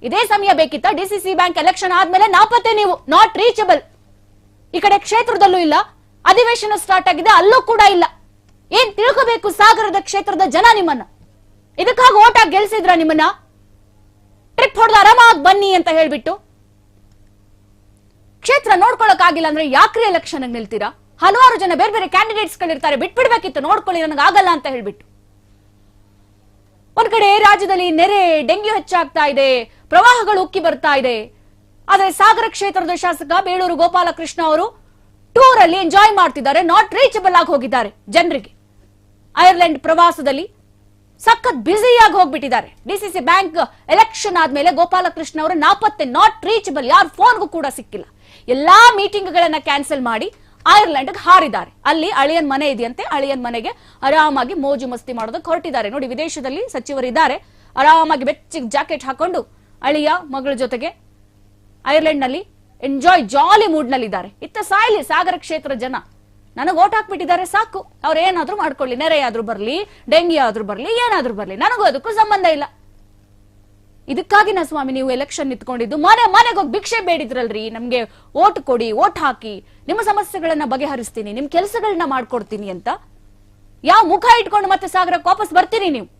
ಇದೇ ಸಮಯ ಬೇಕಿತ್ತ? ಡಿಸಿಸಿ ಬ್ಯಾಂಕ್ ಎಲೆಕ್ಷನ್ ಆದ್ಮೇಲೆ ನಾಪತ್ತೆ ನೀವು ನಾಟ್ ರೀಚಬಲ್ ಈ ಕಡೆ ಕ್ಷೇತ್ರದಲ್ಲೂ ಇಲ್ಲ. ಅಧಿವೇಶನ ಸ್ಟಾರ್ಟ್ ಆಗಿದೆ, ಅಲ್ಲೂ ಕೂಡ ಇಲ್ಲ. ಏನ್ ತಿಳ್ಕೋಬೇಕು ಸಾಗರದ ಕ್ಷೇತ್ರದ ಜನ ನಿಮ್ಮನ್ನ? ಇದಕ್ಕಾಗಿ ಓಟ ಗೆಲ್ಸಿದ್ರ ನಿಮ್ಮನ್ನ? ಟ್ರಿಪ್ ಹೊಡೆದ ಆರಾಮಾಗಿ ಬನ್ನಿ ಅಂತ ಹೇಳ್ಬಿಟ್ಟು. ಕ್ಷೇತ್ರ ನೋಡ್ಕೊಳಕ್ ಆಗಿಲ್ಲ ಅಂದ್ರೆ ಯಾಕ್ರಿ ಎಲೆಕ್ಷನ್ ನಿಲ್ತೀರಾ? ಹಲವಾರು ಜನ ಬೇರೆ ಬೇರೆ ಕ್ಯಾಂಡಿಡೇಟ್ಸ್ ಗಳಿರ್ತಾರೆ ಬಿಟ್ಬಿಡ್ಬೇಕಿತ್ತು, ನೋಡ್ಕೊಳ್ಳಿ ನನಗೆ ಆಗಲ್ಲ ಅಂತ ಹೇಳ್ಬಿಟ್ಟು. ಒಂದ್ ಕಡೆ ರಾಜ್ಯದಲ್ಲಿ ನೆರೆ, ಡೆಂಗ್ಯೂ ಹೆಚ್ಚಾಗ್ತಾ ಇದೆ, ಪ್ರವಾಹಗಳು ಉಕ್ಕಿ ಬರ್ತಾ ಇದೆ. ಆದ್ರೆ ಸಾಗರ ಕ್ಷೇತ್ರದ ಶಾಸಕ ಬೇಳೂರು ಗೋಪಾಲಕೃಷ್ಣ ಅವರು ಟೂರ್ ಅಲ್ಲಿ ಎಂಜಾಯ್ ಮಾಡ್ತಿದ್ದಾರೆ ನಾಟ್ ರೀಚಬಲ್ ಆಗಿ ಹೋಗಿದ್ದಾರೆ ಜನರಿಗೆ. ಐರ್ಲೆಂಡ್ ಪ್ರವಾಸದಲ್ಲಿ ಸಖತ್ ಬ್ಯುಸಿಯಾಗಿ ಹೋಗ್ಬಿಟ್ಟಿದ್ದಾರೆ. ಡಿಸಿಸಿ ಬ್ಯಾಂಕ್ ಎಲೆಕ್ಷನ್ ಆದ್ಮೇಲೆ ಗೋಪಾಲಕೃಷ್ಣ ಅವರು ನಾಪತ್ತೆ ನಾಟ್ ರೀಚಬಲ್ ಯಾರ ಫೋನ್ಗೂ ಕೂಡ ಸಿಕ್ಕಿಲ್ಲ. ಎಲ್ಲಾ ಮೀಟಿಂಗ್ ಗಳನ್ನ ಕ್ಯಾನ್ಸಲ್ ಮಾಡಿ ಐರ್ಲೆಂಡ್ ಹಾರಿದ್ದಾರೆ. ಅಲ್ಲಿ ಅಳಿಯನ್ ಮನೆ ಇದೆಯಂತೆ, ಅಳಿಯನ್ ಮನೆಗೆ ಆರಾಮಾಗಿ ಮೋಜು ಮಸ್ತಿ ಮಾಡೋದಕ್ಕೆ ಹೊರಟಿದ್ದಾರೆ. ನೋಡಿ, ವಿದೇಶದಲ್ಲಿ ಸಚಿವರಿದ್ದಾರೆ. ಆರಾಮಾಗಿ ಬೆಚ್ಚಿಗೆ ಜಾಕೆಟ್ ಹಾಕೊಂಡು ಅಳಿಯ ಮಗಳ ಜೊತೆಗೆ ಐರ್ಲೆಂಡ್ನಲ್ಲಿ ಎಂಜಾಯ್ ಜಾಲಿ ಮೂಡ್ ನಲ್ಲಿದ್ದಾರೆ ಇತ್ತ ಸಾಯ್ಲಿ ಸಾಗರ ಕ್ಷೇತ್ರ ಜನ. ನನಗೆ ಓಟ್ ಹಾಕ್ಬಿಟ್ಟಿದ್ದಾರೆ, ಸಾಕು. ಅವ್ರು ಏನಾದ್ರೂ ಮಾಡ್ಕೊಳ್ಳಿ. ನೆರೆಯಾದ್ರೂ ಬರ್ಲಿ, ಡೆಂಗಿ ಆದ್ರೂ ಬರ್ಲಿ, ಏನಾದ್ರೂ ಬರ್ಲಿ. ನನಗೂ ಅದಕ್ಕೂ ಸಂಬಂಧ ಇಲ್ಲ. ಇದಕ್ಕಾಗಿ ನಾ ಸ್ವಾಮಿ, ನೀವು ಎಲೆಕ್ಷನ್ ನಿಂತ್ಕೊಂಡಿದ್ದು, ಮನೆ, ಮನೆಗೆ ಹೋಗಿ ಭಿಕ್ಷೆ ಬೇಡಿದ್ರಲ್ರಿ. ನಮ್ಗೆ ಓಟ್ ಕೊಡಿ ಓಟ್ ಹಾಕಿ. ನಿಮ್ಮ ಸಮಸ್ಯೆಗಳನ್ನ ಬಗೆಹರಿಸ್ತೀನಿ, ನಿಮ್ ಕೆಲಸಗಳನ್ನ ಮಾಡ್ಕೊಡ್ತೀನಿ ಅಂತ. ಯಾವ ಮುಖ ಇಟ್ಕೊಂಡು ಮತ್ತೆ ಸಾಗರಕ್ಕೆ ವಾಪಸ್ ಬರ್ತೀನಿ ನೀವು?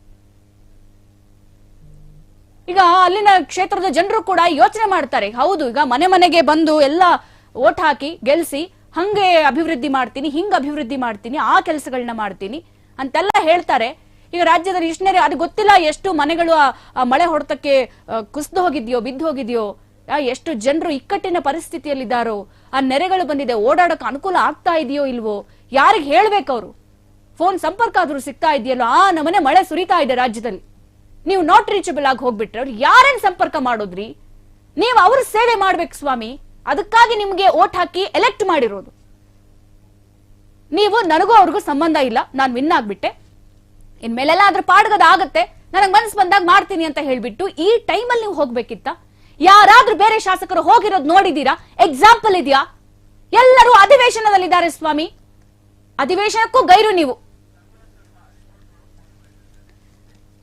ಈಗ ಅಲ್ಲಿನ ಕ್ಷೇತ್ರದ ಜನರು ಕೂಡ ಯೋಚನೆ ಮಾಡ್ತಾರೆ. ಹೌದು, ಈಗ ಮನೆ ಮನೆಗೆ ಬಂದು ಎಲ್ಲ ಓಟ್ ಹಾಕಿ ಗೆಲ್ಸಿ ಹಂಗೆ ಅಭಿವೃದ್ಧಿ ಮಾಡ್ತೀನಿ, ಹಿಂಗ್ ಅಭಿವೃದ್ಧಿ ಮಾಡ್ತೀನಿ, ಆ ಕೆಲಸಗಳನ್ನ ಮಾಡ್ತೀನಿ ಅಂತೆಲ್ಲ ಹೇಳ್ತಾರೆ. ಈಗ ರಾಜ್ಯದಲ್ಲಿ ಇಷ್ಟನೇ ಅದು ಗೊತ್ತಿಲ್ಲ ಎಷ್ಟು ಮನೆಗಳು ಆ- ಮಳೆ ಹೊಡೆತಕ್ಕೆ ಕುಸಿದು ಹೋಗಿದ್ಯೋ, ಬಿದ್ದು ಹೋಗಿದ್ಯೋ ಎಷ್ಟು ಜನರು ಇಕ್ಕಟ್ಟಿನ ಪರಿಸ್ಥಿತಿಯಲ್ಲಿದ್ದಾರೋ, ಆ ನೆರೆಗಳು ಬಂದಿದೆ ಓಡಾಡಕ್ಕೆ ಅನುಕೂಲ ಆಗ್ತಾ ಇದೆಯೋ ಇಲ್ವೋ, ಯಾರಿಗೆ ಹೇಳ್ಬೇಕು ಅವರು? ಫೋನ್ ಸಂಪರ್ಕ ಆದ್ರೂ ಸಿಗ್ತಾ ಇದೆಯಲ್ಲೋ, ಆ ನಮನೆ ಮಳೆ ಸುರಿತಾ ಇದೆ ರಾಜ್ಯದಲ್ಲಿ. ನೀವು ನಾಟ್ ರೀಚಬಲ್ ಆಗಿ ಹೋಗ್ಬಿಟ್ರೆ ಅವ್ರು ಯಾರೇನ್ ಸಂಪರ್ಕ ಮಾಡೋದ್ರಿ? ನೀವು ಅವ್ರ ಸೇವೆ ಮಾಡ್ಬೇಕು ಸ್ವಾಮಿ. ಅದಕ್ಕಾಗಿ ನಿಮ್ಗೆ ಓಟ್ ಹಾಕಿ ಎಲೆಕ್ಟ್ ಮಾಡಿರೋದು. ನೀವು ನನಗೂ ಅವ್ರಿಗೂ ಸಂಬಂಧ ಇಲ್ಲ, ನಾನು ವಿನ್ ಆಗ್ಬಿಟ್ಟೆ. ಇನ್ಮೇಲೆಲ್ಲ ಅದ್ರ ಪಾಡ್ಗದ ಆಗತ್ತೆ. ನನಗೆ ಮನಸ್ಸು ಬಂದಾಗ ಮಾಡ್ತೀನಿ ಅಂತ ಹೇಳ್ಬಿಟ್ಟು ಈ ಟೈಮಲ್ಲಿ ನೀವು ಹೋಗ್ಬೇಕಿತ್ತ? ಯಾರಾದ್ರೂ ಬೇರೆ ಶಾಸಕರು ಹೋಗಿರೋದು ನೋಡಿದೀರಾ? ಎಕ್ಸಾಂಪಲ್ ಇದೆಯಾ? ಎಲ್ಲರೂ ಅಧಿವೇಶನದಲ್ಲಿದ್ದಾರೆ ಸ್ವಾಮಿ. ಅಧಿವೇಶನಕ್ಕೂ ಗೈರು ನೀವು.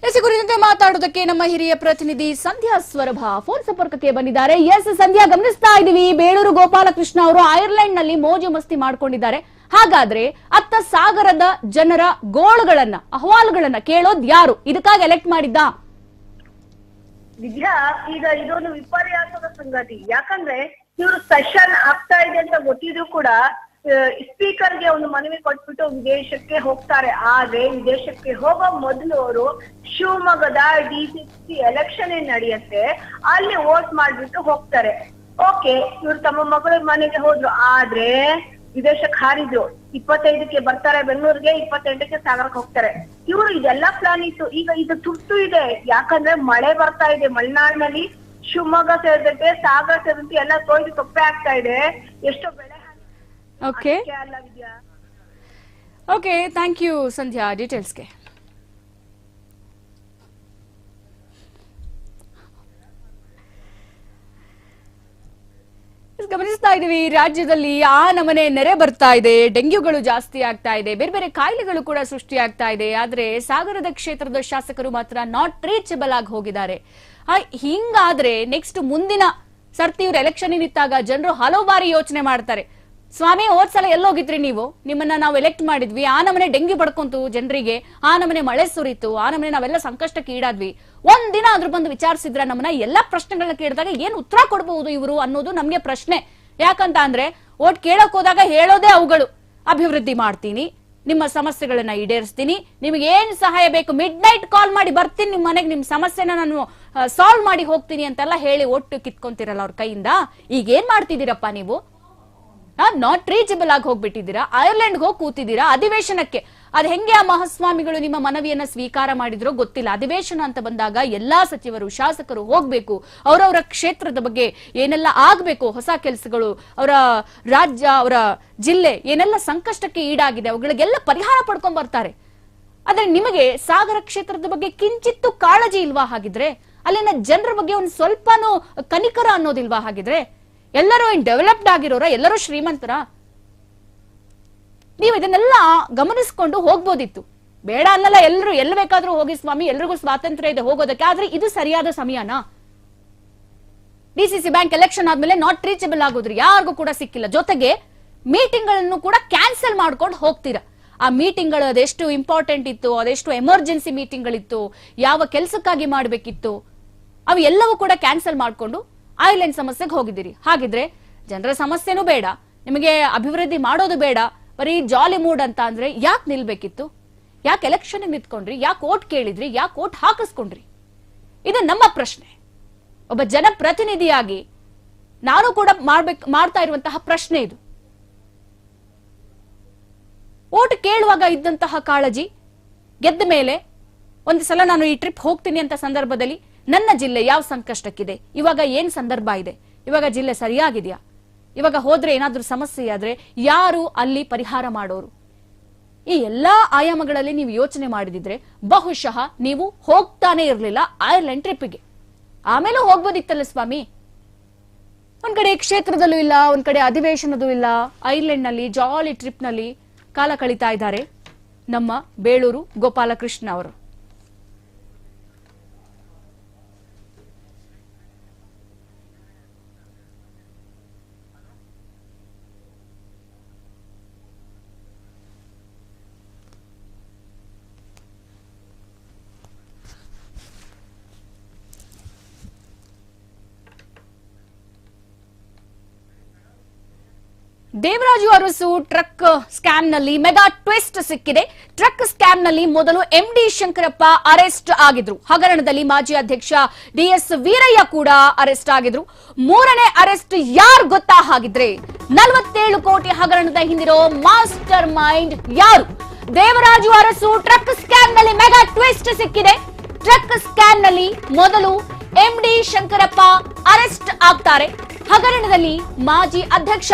ಎಸ್ ಕುರಿತಂತೆ ಮಾತಾಡೋದಕ್ಕೆ ನಮ್ಮ ಹಿರಿಯ ಪ್ರತಿನಿಧಿ ಸಂಧ್ಯಾ ಸ್ವರಭ ಫೋನ್ ಸಂಪರ್ಕಕ್ಕೆ ಬಂದಿದ್ದಾರೆ. ಎಸ್, ಸಂಧ್ಯಾ, ಗಮನಿಸ್ತಾ ಇದೀವಿ ಬೇಳೂರು ಗೋಪಾಲಕೃಷ್ಣ ಅವರು ಐರ್ಲೆಂಡ್ನಲ್ಲಿ ಮೋಜು ಮಸ್ತಿ ಮಾಡ್ಕೊಂಡಿದ್ದಾರೆ. ಹಾಗಾದ್ರೆ ಅತ್ತ ಸಾಗರದ ಜನರ ಗೋಳುಗಳನ್ನ, ಅಹವಾಲುಗಳನ್ನ ಕೇಳೋದ್ ಯಾರು? ಇದಕ್ಕಾಗಿ ಎಲೆಕ್ಟ್ ಮಾಡಿದ್ದ? ವಿದ್ಯಾ ಈಗ ಇದೊಂದು ವಿಪರ್ಯಾಸದ ಸಂಗತಿ. ಯಾಕಂದ್ರೆ ಇವರು ಸೆಷನ್ ಆಗ್ತಾ ಇದೆ ಅಂತ ಗೊತ್ತಿದ್ರು ಕೂಡ ಸ್ಪೀಕರ್ಗೆ ಒಂದು ಮನವಿ ಕೊಟ್ಬಿಟ್ಟು ವಿದೇಶಕ್ಕೆ ಹೋಗ್ತಾರೆ. ಆದ್ರೆ ವಿದೇಶಕ್ಕೆ ಹೋಗೋ ಮೊದಲು ಅವರು ಶಿವಮೊಗ್ಗದ ಡಿ ಸಿ ಸಿ ಎಲೆಕ್ಷನ್ ಏನ್ ನಡೆಯುತ್ತೆ, ಅಲ್ಲಿ ವೋಟ್ ಮಾಡ್ಬಿಟ್ಟು ಹೋಗ್ತಾರೆ. ಓಕೆ ಇವ್ರು ತಮ್ಮ ಮಗಳ ಮನೆಗೆ ಹೋದ್ರು. ಆದ್ರೆ ವಿದೇಶಕ್ಕೆ ಹಾರಿದ್ರು ಇಪ್ಪತ್ತೈದಕ್ಕೆ ಬರ್ತಾರೆ ಬೆಂಗಳೂರಿಗೆ, ಇಪ್ಪತ್ತೆಂಟಕ್ಕೆ ಸಾಗರಕ್ಕೆ ಹೋಗ್ತಾರೆ. ಇವರು ಇದೆಲ್ಲ ಪ್ಲಾನ್ ಇತ್ತು. ಈಗ ಇದು ತುರ್ತು ಇದೆ. ಯಾಕಂದ್ರೆ ಮಳೆ ಬರ್ತಾ ಇದೆ. ಮಲೆನಾಡಿನಲ್ಲಿ ಶಿವಮೊಗ್ಗ ಸೇರಿದಂತೆ, ಸಾಗರ ಸೇರಿದಂತೆ ಎಲ್ಲ ತೊಯ್ದು ತೊಪ್ಪೆ ಆಗ್ತಾ ಇದೆ. ಎಷ್ಟೋ ಬೆಳೆ okay okay thank you Sandhya ಡೀಟೇಲ್ಸ್ಗೆ ಗಮನಿಸ್ತಾ ಇದೀವಿ ರಾಜ್ಯದಲ್ಲಿ ಆ ನಮನೆ ನೆರೆ ಬರ್ತಾ ಇದೆ. ಡೆಂಗ್ಯೂಗಳು ಜಾಸ್ತಿ ಆಗ್ತಾ ಇದೆ. ಬೇರೆ ಬೇರೆ ಕಾಯಿಲೆಗಳು ಕೂಡ ಸೃಷ್ಟಿ ಆಗ್ತಾ ಇದೆ. ಆದ್ರೆ ಸಾಗರದ ಕ್ಷೇತ್ರದ ಶಾಸಕರು ಮಾತ್ರ ನಾಟ್ ರೀಚಬಲ್ ಆಗಿ ಹೋಗಿದ್ದಾರೆ. ಹಿಂಗಾದ್ರೆ ನೆಕ್ಸ್ಟ್ ಮುಂದಿನ ಸರ್ತಿ ಇವ್ರು ಎಲೆಕ್ಷನ್ ನಿಂತಾಗ ಜನರು ಹಲವು ಬಾರಿ ಯೋಚನೆ ಮಾಡ್ತಾರೆ. ಸ್ವಾಮಿ, ಹೋದ್ ಸಲ ಎಲ್ಲೋಗಿದ್ರಿ ನೀವು? ನಿಮ್ಮನ್ನ ನಾವು ಎಲೆಕ್ಟ್ ಮಾಡಿದ್ವಿ. ಆ ನಮನೆ ಡೆಂಗ್ಯೂ ಪಡ್ಕೊಂತು ಜನರಿಗೆ. ಆ ನಮನೆ ಮಳೆ ಸುರಿತು. ಆ ನಮನೆ ನಾವೆಲ್ಲ ಸಂಕಷ್ಟಕ್ಕೆ ಈಡಾದ್ವಿ. ಒಂದ್ ದಿನ ಅದ್ರ ಬಂದು ವಿಚಾರಿಸಿದ್ರ ನಮ್ಮನ್ನ ಎಲ್ಲಾ ಪ್ರಶ್ನೆಗಳನ್ನ ಕೇಳಿದಾಗ ಏನ್ ಉತ್ತರ ಕೊಡಬಹುದು ಇವರು ಅನ್ನೋದು ನಮ್ಗೆ ಪ್ರಶ್ನೆ. ಯಾಕಂತ ಅಂದ್ರೆ ಓಟ್ ಕೇಳಕ್ ಹೋದಾಗ ಹೇಳೋದೇ ಅವುಗಳು. ಅಭಿವೃದ್ಧಿ ಮಾಡ್ತೀನಿ, ನಿಮ್ಮ ಸಮಸ್ಯೆಗಳನ್ನ ಈಡೇರಿಸ್ತೀನಿ, ನಿಮಗೆ ಏನ್ ಸಹಾಯ ಬೇಕು ಮಿಡ್ ನೈಟ್ ಕಾಲ್ ಮಾಡಿ ಬರ್ತೀನಿ ನಿಮ್ಮ ಮನೆಗೆ, ನಿಮ್ ಸಮಸ್ಯೆನ ನಾನು ಸಾಲ್ವ್ ಮಾಡಿ ಹೋಗ್ತೀನಿ ಅಂತೆಲ್ಲ ಹೇಳಿ ಒಟ್ಟು ಕಿತ್ಕೊಂತಿರಲ್ಲ ಅವ್ರ ಕೈಯಿಂದ. ಈಗ ಏನ್ ಮಾಡ್ತಿದ್ದೀರಪ್ಪ ನೀವು? ನಾಟ್ ರೀಚಬಲ್ ಆಗಿ ಹೋಗ್ಬಿಟ್ಟಿದ್ದೀರಾ? ಐರ್ಲೆಂಡ್ ಹೋಗಿ ಕೂತಿದ್ದೀರಾ? ಅಧಿವೇಶನಕ್ಕೆ. ಅದ್ ಹೆಂಗೆ ಆ ಮಹಾಸ್ವಾಮಿಗಳು ನಿಮ್ಮ ಮನವಿಯನ್ನ ಸ್ವೀಕಾರ ಮಾಡಿದ್ರೋ ಗೊತ್ತಿಲ್ಲ. ಅಧಿವೇಶನ ಅಂತ ಬಂದಾಗ ಎಲ್ಲಾ ಸಚಿವರು, ಶಾಸಕರು ಹೋಗ್ಬೇಕು. ಅವರವರ ಕ್ಷೇತ್ರದ ಬಗ್ಗೆ ಏನೆಲ್ಲ ಆಗ್ಬೇಕು? ಹೊಸ ಕೆಲಸಗಳು, ಅವರ ರಾಜ್ಯ, ಅವರ ಜಿಲ್ಲೆ, ಏನೆಲ್ಲ ಸಂಕಷ್ಟಕ್ಕೆ ಈಡಾಗಿದೆ? ಅವುಗಳಿಗೆಲ್ಲ ಪರಿಹಾರ ಪಡ್ಕೊಂಡ್ ಬರ್ತಾರೆ. ಆದ್ರೆ ನಿಮಗೆ ಸಾಗರ ಕ್ಷೇತ್ರದ ಬಗ್ಗೆ ಕಿಂಚಿತ್ತು ಕಾಳಜಿ ಇಲ್ವಾ ಹಾಗಿದ್ರೆ? ಅಲ್ಲಿನ ಜನರ ಬಗ್ಗೆ ಒಂದು ಸ್ವಲ್ಪನೂ ಕನಿಕರ ಅನ್ನೋದಿಲ್ವಾ ಹಾಗಿದ್ರೆ? ಎಲ್ಲರೂ ಡೆವಲಪ್ಡ್ ಆಗಿರೋರ? ಎಲ್ಲರೂ ಶ್ರೀಮಂತರ? ನೀವು ಇದನ್ನೆಲ್ಲ ಗಮನಿಸ್ಕೊಂಡು ಹೋಗ್ಬೋದಿತ್ತು. ಬೇಡ ಅನ್ನಲ್ಲ ಎಲ್ಲರೂ ಎಲ್ಲಿ ಬೇಕಾದ್ರೂ ಹೋಗಿ ಸ್ವಾಮಿ, ಎಲ್ರಿಗೂ ಸ್ವಾತಂತ್ರ್ಯ ಇದೆ ಹೋಗೋದಕ್ಕೆ, ಆದ್ರೆ ಇದು ಸರಿಯಾದ ಸಮಯನಾ? ಡಿಸಿಸಿ ಬ್ಯಾಂಕ್ ಎಲೆಕ್ಷನ್ ಆದ್ಮೇಲೆ ನಾಟ್ ರೀಚಬಲ್ ಆಗೋದ್ರು, ಯಾರಿಗೂ ಕೂಡ ಸಿಕ್ಕಿಲ್ಲ. ಜೊತೆಗೆ ಮೀಟಿಂಗ್ಗಳನ್ನು ಕೂಡ ಕ್ಯಾನ್ಸಲ್ ಮಾಡ್ಕೊಂಡು ಹೋಗ್ತೀರಾ? ಆ ಮೀಟಿಂಗ್ಗಳು ಅದೆಷ್ಟು ಇಂಪಾರ್ಟೆಂಟ್ ಇತ್ತು, ಅದೆಷ್ಟು ಎಮರ್ಜೆನ್ಸಿ ಮೀಟಿಂಗ್ ಗಳಿತ್ತು ಯಾವ ಕೆಲಸಕ್ಕಾಗಿ ಮಾಡಬೇಕಿತ್ತು, ಅವು ಎಲ್ಲವೂ ಕೂಡ ಕ್ಯಾನ್ಸಲ್ ಮಾಡ್ಕೊಂಡು ಐಲ್ಯಾಂಡ್ ಸಮಸ್ಯೆಗೆ ಹೋಗಿದ್ದೀರಿ. ಹಾಗಿದ್ರೆ ಜನರ ಸಮಸ್ಯೆನೂ ಬೇಡ, ನಿಮಗೆ ಅಭಿವೃದ್ಧಿ ಮಾಡೋದು ಬೇಡ, ಬರೀ ಜಾಲಿ ಮೂಡ್ ಅಂತ ಅಂದ್ರೆ ಯಾಕೆ ನಿಲ್ಬೇಕಿತ್ತು? ಯಾಕೆ ಎಲೆಕ್ಷನ್ ನಿಂತ್ಕೊಂಡ್ರಿ? ಯಾಕೆ ಓಟ್ ಕೇಳಿದ್ರಿ? ಯಾಕೆ ಓಟ್ ಹಾಕಿಸ್ಕೊಂಡ್ರಿ? ಇದು ನಮ್ಮ ಪ್ರಶ್ನೆ. ಒಬ್ಬ ಜನಪ್ರತಿನಿಧಿಯಾಗಿ ನಾನು ಕೂಡ ಮಾಡ್ಬೇಕು, ಮಾಡ್ತಾ ಇರುವಂತಹ ಪ್ರಶ್ನೆ ಇದು. ಓಟ್ ಕೇಳುವಾಗ ಇದ್ದಂತಹ ಕಾಳಜಿ ಗೆದ್ದ ಮೇಲೆ ಒಂದು ಸಲ ನಾನು ಈ ಟ್ರಿಪ್ ಹೋಗ್ತೀನಿ ಅಂತ ಸಂದರ್ಭದಲ್ಲಿ ನನ್ನ ಜಿಲ್ಲೆ ಯಾವ ಸಂಕಷ್ಟಕ್ಕಿದೆ? ಇವಾಗ ಏನ್ ಸಂದರ್ಭ ಇದೆ? ಇವಾಗ ಜಿಲ್ಲೆ ಸರಿಯಾಗಿದೆಯಾ? ಇವಾಗ ಹೋದ್ರೆ ಏನಾದ್ರೂ ಸಮಸ್ಯೆ ಆದ್ರೆ ಯಾರು ಅಲ್ಲಿ ಪರಿಹಾರ ಮಾಡೋರು? ಈ ಎಲ್ಲಾ ಆಯಾಮಗಳಲ್ಲಿ ನೀವು ಯೋಚನೆ ಮಾಡಿದಿದ್ರೆ ಬಹುಶಃ ನೀವು ಹೋಗ್ತಾನೆ ಇರಲಿಲ್ಲ ಐರ್ಲೆಂಡ್ ಟ್ರಿಪ್ಗೆ ಆಮೇಲೆ ಹೋಗ್ಬೋದಿತ್ತಲ್ಲ ಸ್ವಾಮಿ? ಒಂದ್ ಕಡೆ ಕ್ಷೇತ್ರದಲ್ಲೂ ಇಲ್ಲ, ಒಂದ್ ಕಡೆ ಅಧಿವೇಶನದೂ ಇಲ್ಲ. ಐರ್ಲೆಂಡ್ನಲ್ಲಿ ಜಾಲಿ ಟ್ರಿಪ್ನಲ್ಲಿ ಕಾಲ ಕಳೀತಾ ಇದ್ದಾರೆ ನಮ್ಮ ಬೇಳೂರು ಗೋಪಾಲಕೃಷ್ಣ ಅವರು. ದೇವರಾಜು ಅರಸು ಟ್ರಕ್ ಸ್ಕ್ಯಾಮ್ನಲ್ಲಿ ಮೆಗಾ ಟ್ವಿಸ್ಟ್ ಸಿಕ್ಕಿದೆ. ಟ್ರಕ್ ಸ್ಕ್ಯಾಮ್ನಲ್ಲಿ ಮೊದಲು ಎಂಡಿ ಶಂಕರಪ್ಪ ಅರೆಸ್ಟ್ ಆಗಿದ್ರು. ಹಗರಣದಲ್ಲಿ ಮಾಜಿ ಅಧ್ಯಕ್ಷ ಡಿಎಸ್ ವೀರಯ್ಯ ಕೂಡ ಅರೆಸ್ಟ್ ಆಗಿದ್ರು. ಮೂರನೇ ಅರೆಸ್ಟ್ ಯಾರು ಗೊತ್ತಾ ಹಾಗಿದ್ರೆ ನಲವತ್ತೇಳು ಕೋಟಿ ಹಗರಣದ ಹಿಂದಿರೋ ಮಾಸ್ಟರ್ ಮೈಂಡ್ ಯಾರು? ದೇವರಾಜು ಅರಸು ಟ್ರಕ್ ಸ್ಕ್ಯಾಮ್ನಲ್ಲಿ ಮೆಗಾ ಟ್ವಿಸ್ಟ್ ಸಿಕ್ಕಿದೆ. ಟ್ರಕ್ ಸ್ಕ್ಯಾಮ್ನಲ್ಲಿ ಮೊದಲು ಎಂಡಿ ಶಂಕರಪ್ಪ ಅರೆಸ್ಟ್ ಆಗ್ತಾರೆ. ಹಗರಣದಲ್ಲಿ ಮಾಜಿ ಅಧ್ಯಕ್ಷ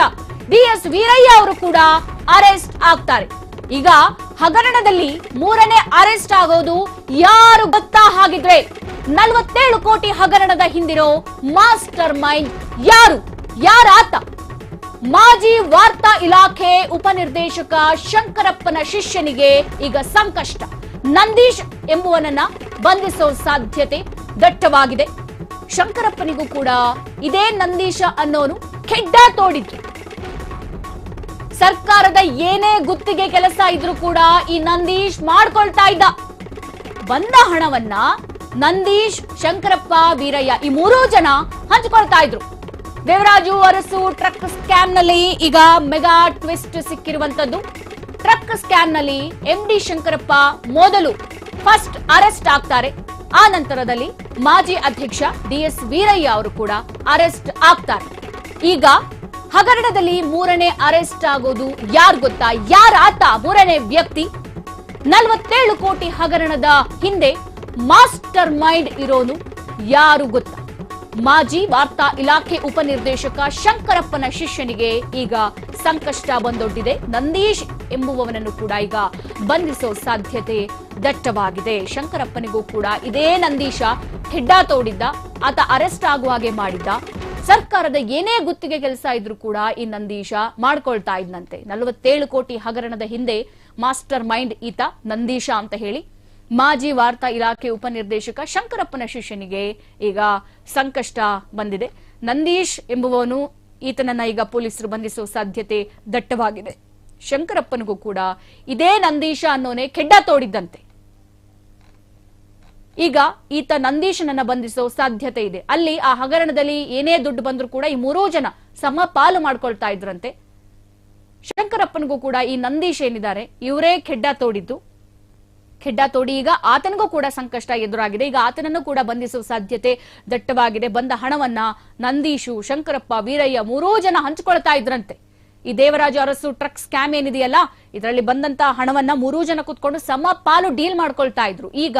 ಡಿಎಸ್ ವೀರಯ್ಯ ಅವರು ಕೂಡ ಅರೆಸ್ಟ್ ಆಗ್ತಾರೆ. ಈಗ ಹಗರಣದಲ್ಲಿ ಮೂರನೇ ಅರೆಸ್ಟ್ ಆಗೋದು ಯಾರು ಗೊತ್ತಾ ಹಾಗಿದ್ರೆ ನಲವತ್ತೇಳು ಕೋಟಿ ಹಗರಣದ ಹಿಂದಿರೋ ಮಾಸ್ಟರ್ ಮೈಂಡ್ ಯಾರು? ಯಾರಾತ? ಮಾಜಿ ವಾರ್ತಾ ಇಲಾಖೆ ಉಪನಿರ್ದೇಶಕ ಶಂಕರಪ್ಪನ ಶಿಷ್ಯನಿಗೆ ಈಗ ಸಂಕಷ್ಟ. ನಂದೀಶ್ ಎಂಬುವನನ್ನ ಬಂಧಿಸೋ ಸಾಧ್ಯತೆ ದಟ್ಟವಾಗಿದೆ. ಶಂಕರಪ್ಪನಿಗೂ ಕೂಡ ಇದೇ ನಂದೀಶ ಅನ್ನೋನು ಖೆಡ್ಡ ತೋಡಿದ್ರು. ಸರ್ಕಾರದ ಏನೇ ಗುತ್ತಿಗೆ ಕೆಲಸ ಇದ್ರೂ ಕೂಡ ಈ ನಂದೀಶ್ ಮಾಡ್ಕೊಳ್ತಾ ಇದ್ದ. ಬಂದ ಹಣವನ್ನ ನಂದೀಶ್, ಶಂಕರಪ್ಪ, ವೀರಯ್ಯ ಈ ಮೂರೂ ಜನ ಹಂಚಿಕೊಳ್ತಾ ಇದ್ರು. ದೇವರಾಜು ಅರಸು ಟ್ರಕ್ ಸ್ಕ್ಯಾಮ್ನಲ್ಲಿ ಈಗ ಮೆಗಾ ಟ್ವಿಸ್ಟ್ ಸಿಕ್ಕಿರುವಂತದ್ದು. ಟ್ರಕ್ ಸ್ಕ್ಯಾಮ್ನಲ್ಲಿ ಎಂಡಿ ಶಂಕರಪ್ಪ ಮೊದಲು ಫಸ್ಟ್ ಅರೆಸ್ಟ್ ಆಗ್ತಾರೆ. ಆ ನಂತರದಲ್ಲಿ ಮಾಜಿ ಅಧ್ಯಕ್ಷ ಡಿ ಎಸ್ ವೀರಯ್ಯ ಅವರು ಕೂಡ ಅರೆಸ್ಟ್ ಆಗ್ತಾರೆ. ಈಗ ಹಗರಣದಲ್ಲಿ ಮೂರನೇ ಅರೆಸ್ಟ್ ಆಗೋದು ಯಾರು ಗೊತ್ತಾ? ಯಾರಾತ ಮೂರನೇ ವ್ಯಕ್ತಿ. ನಲವತ್ತೇಳು ಕೋಟಿ ಹಗರಣದ ಹಿಂದೆ ಮಾಸ್ಟರ್ ಮೈಂಡ್ ಇರೋನು ಯಾರು ಗೊತ್ತಾ? ಮಾಜಿ ವಾರ್ತಾ ಇಲಾಖೆ ಉಪನಿರ್ದೇಶಕ ಶಂಕರಪ್ಪನ ಶಿಷ್ಯನಿಗೆ ಈಗ ಸಂಕಷ್ಟ ಬಂದೊಡ್ಡಿದೆ. ನಂದೀಶ್ ಎಂಬುವವನನ್ನು ಕೂಡ ಈಗ ಬಂಧಿಸೋ ಸಾಧ್ಯತೆ ದಟ್ಟವಾಗಿದೆ. ಶಂಕರಪ್ಪನಿಗೂ ಕೂಡ ಇದೇ ನಂದೀಶ ಹೆಡ್ಡ ತೋಡಿದ್ದ, ಆತ ಅರೆಸ್ಟ್ ಆಗುವ ಹಾಗೆ ಮಾಡಿದ್ದ. ಸರ್ಕಾರದ ಏನೇ ಗುತ್ತಿಗೆ ಕೆಲಸ ಇದ್ರೂ ಕೂಡ ಈ ನಂದೀಶ ಮಾಡ್ಕೊಳ್ತಾ ಇದ್ನಂತೆ. ನಲವತ್ತೇಳು ಕೋಟಿ ಹಗರಣದ ಹಿಂದೆ ಮಾಸ್ಟರ್ ಮೈಂಡ್ ಈತ ನಂದೀಶ ಅಂತ ಹೇಳಿ ಮಾಜಿ ವಾರ್ತಾ ಇಲಾಖೆ ಉಪನಿರ್ದೇಶಕ ಶಂಕರಪ್ಪನ ಶಿಷ್ಯನಿಗೆ ಈಗ ಸಂಕಷ್ಟ ಬಂದಿದೆ. ನಂದೀಶ್ ಎಂಬುವನು ಈತನನ್ನ ಈಗ ಪೊಲೀಸರು ಬಂಧಿಸುವ ಸಾಧ್ಯತೆ ದಟ್ಟವಾಗಿದೆ. ಶಂಕರಪ್ಪನಿಗೂ ಕೂಡ ಇದೇ ನಂದೀಶ ಅನ್ನೋನೆ ಕೆಡ್ಡ ತೋಡಿದ್ದಂತೆ. ಈಗ ಈತ ನಂದೀಶನನ್ನ ಬಂಧಿಸೋ ಸಾಧ್ಯತೆ ಇದೆ. ಅಲ್ಲಿ ಆ ಹಗರಣದಲ್ಲಿ ಏನೇ ದುಡ್ಡು ಬಂದ್ರೂ ಕೂಡ ಈ ಮೂರೂ ಜನ ಸಮ ಪಾಲು ಮಾಡ್ಕೊಳ್ತಾ ಇದ್ರಂತೆ. ಶಂಕರಪ್ಪನಿಗೂ ಕೂಡ ಈ ನಂದೀಶ್ ಏನಿದ್ದಾರೆ, ಇವರೇ ಖೆಡ್ಡ ತೋಡಿದ್ದು. ಖೆಡ್ಡ ತೋಡಿ, ಈಗ ಆತನಿಗೂ ಕೂಡ ಸಂಕಷ್ಟ ಎದುರಾಗಿದೆ. ಈಗ ಆತನನ್ನು ಕೂಡ ಬಂಧಿಸುವ ಸಾಧ್ಯತೆ ದಟ್ಟವಾಗಿದೆ. ಬಂದ ಹಣವನ್ನ ನಂದೀಶು, ಶಂಕರಪ್ಪ, ವೀರಯ್ಯ ಮೂರೂ ಜನ ಹಂಚಿಕೊಳ್ತಾ ಇದ್ರಂತೆ. ಈ ದೇವರಾಜು ಅರಸು ಟ್ರಕ್ ಸ್ಕ್ಯಾಮ್ ಏನಿದೆಯಲ್ಲ, ಇದರಲ್ಲಿ ಬಂದಂತ ಹಣವನ್ನ ಮೂರೂ ಜನ ಕುತ್ಕೊಂಡು ಸಮ ಪಾಲು ಡೀಲ್ ಮಾಡ್ಕೊಳ್ತಾ ಇದ್ರು. ಈಗ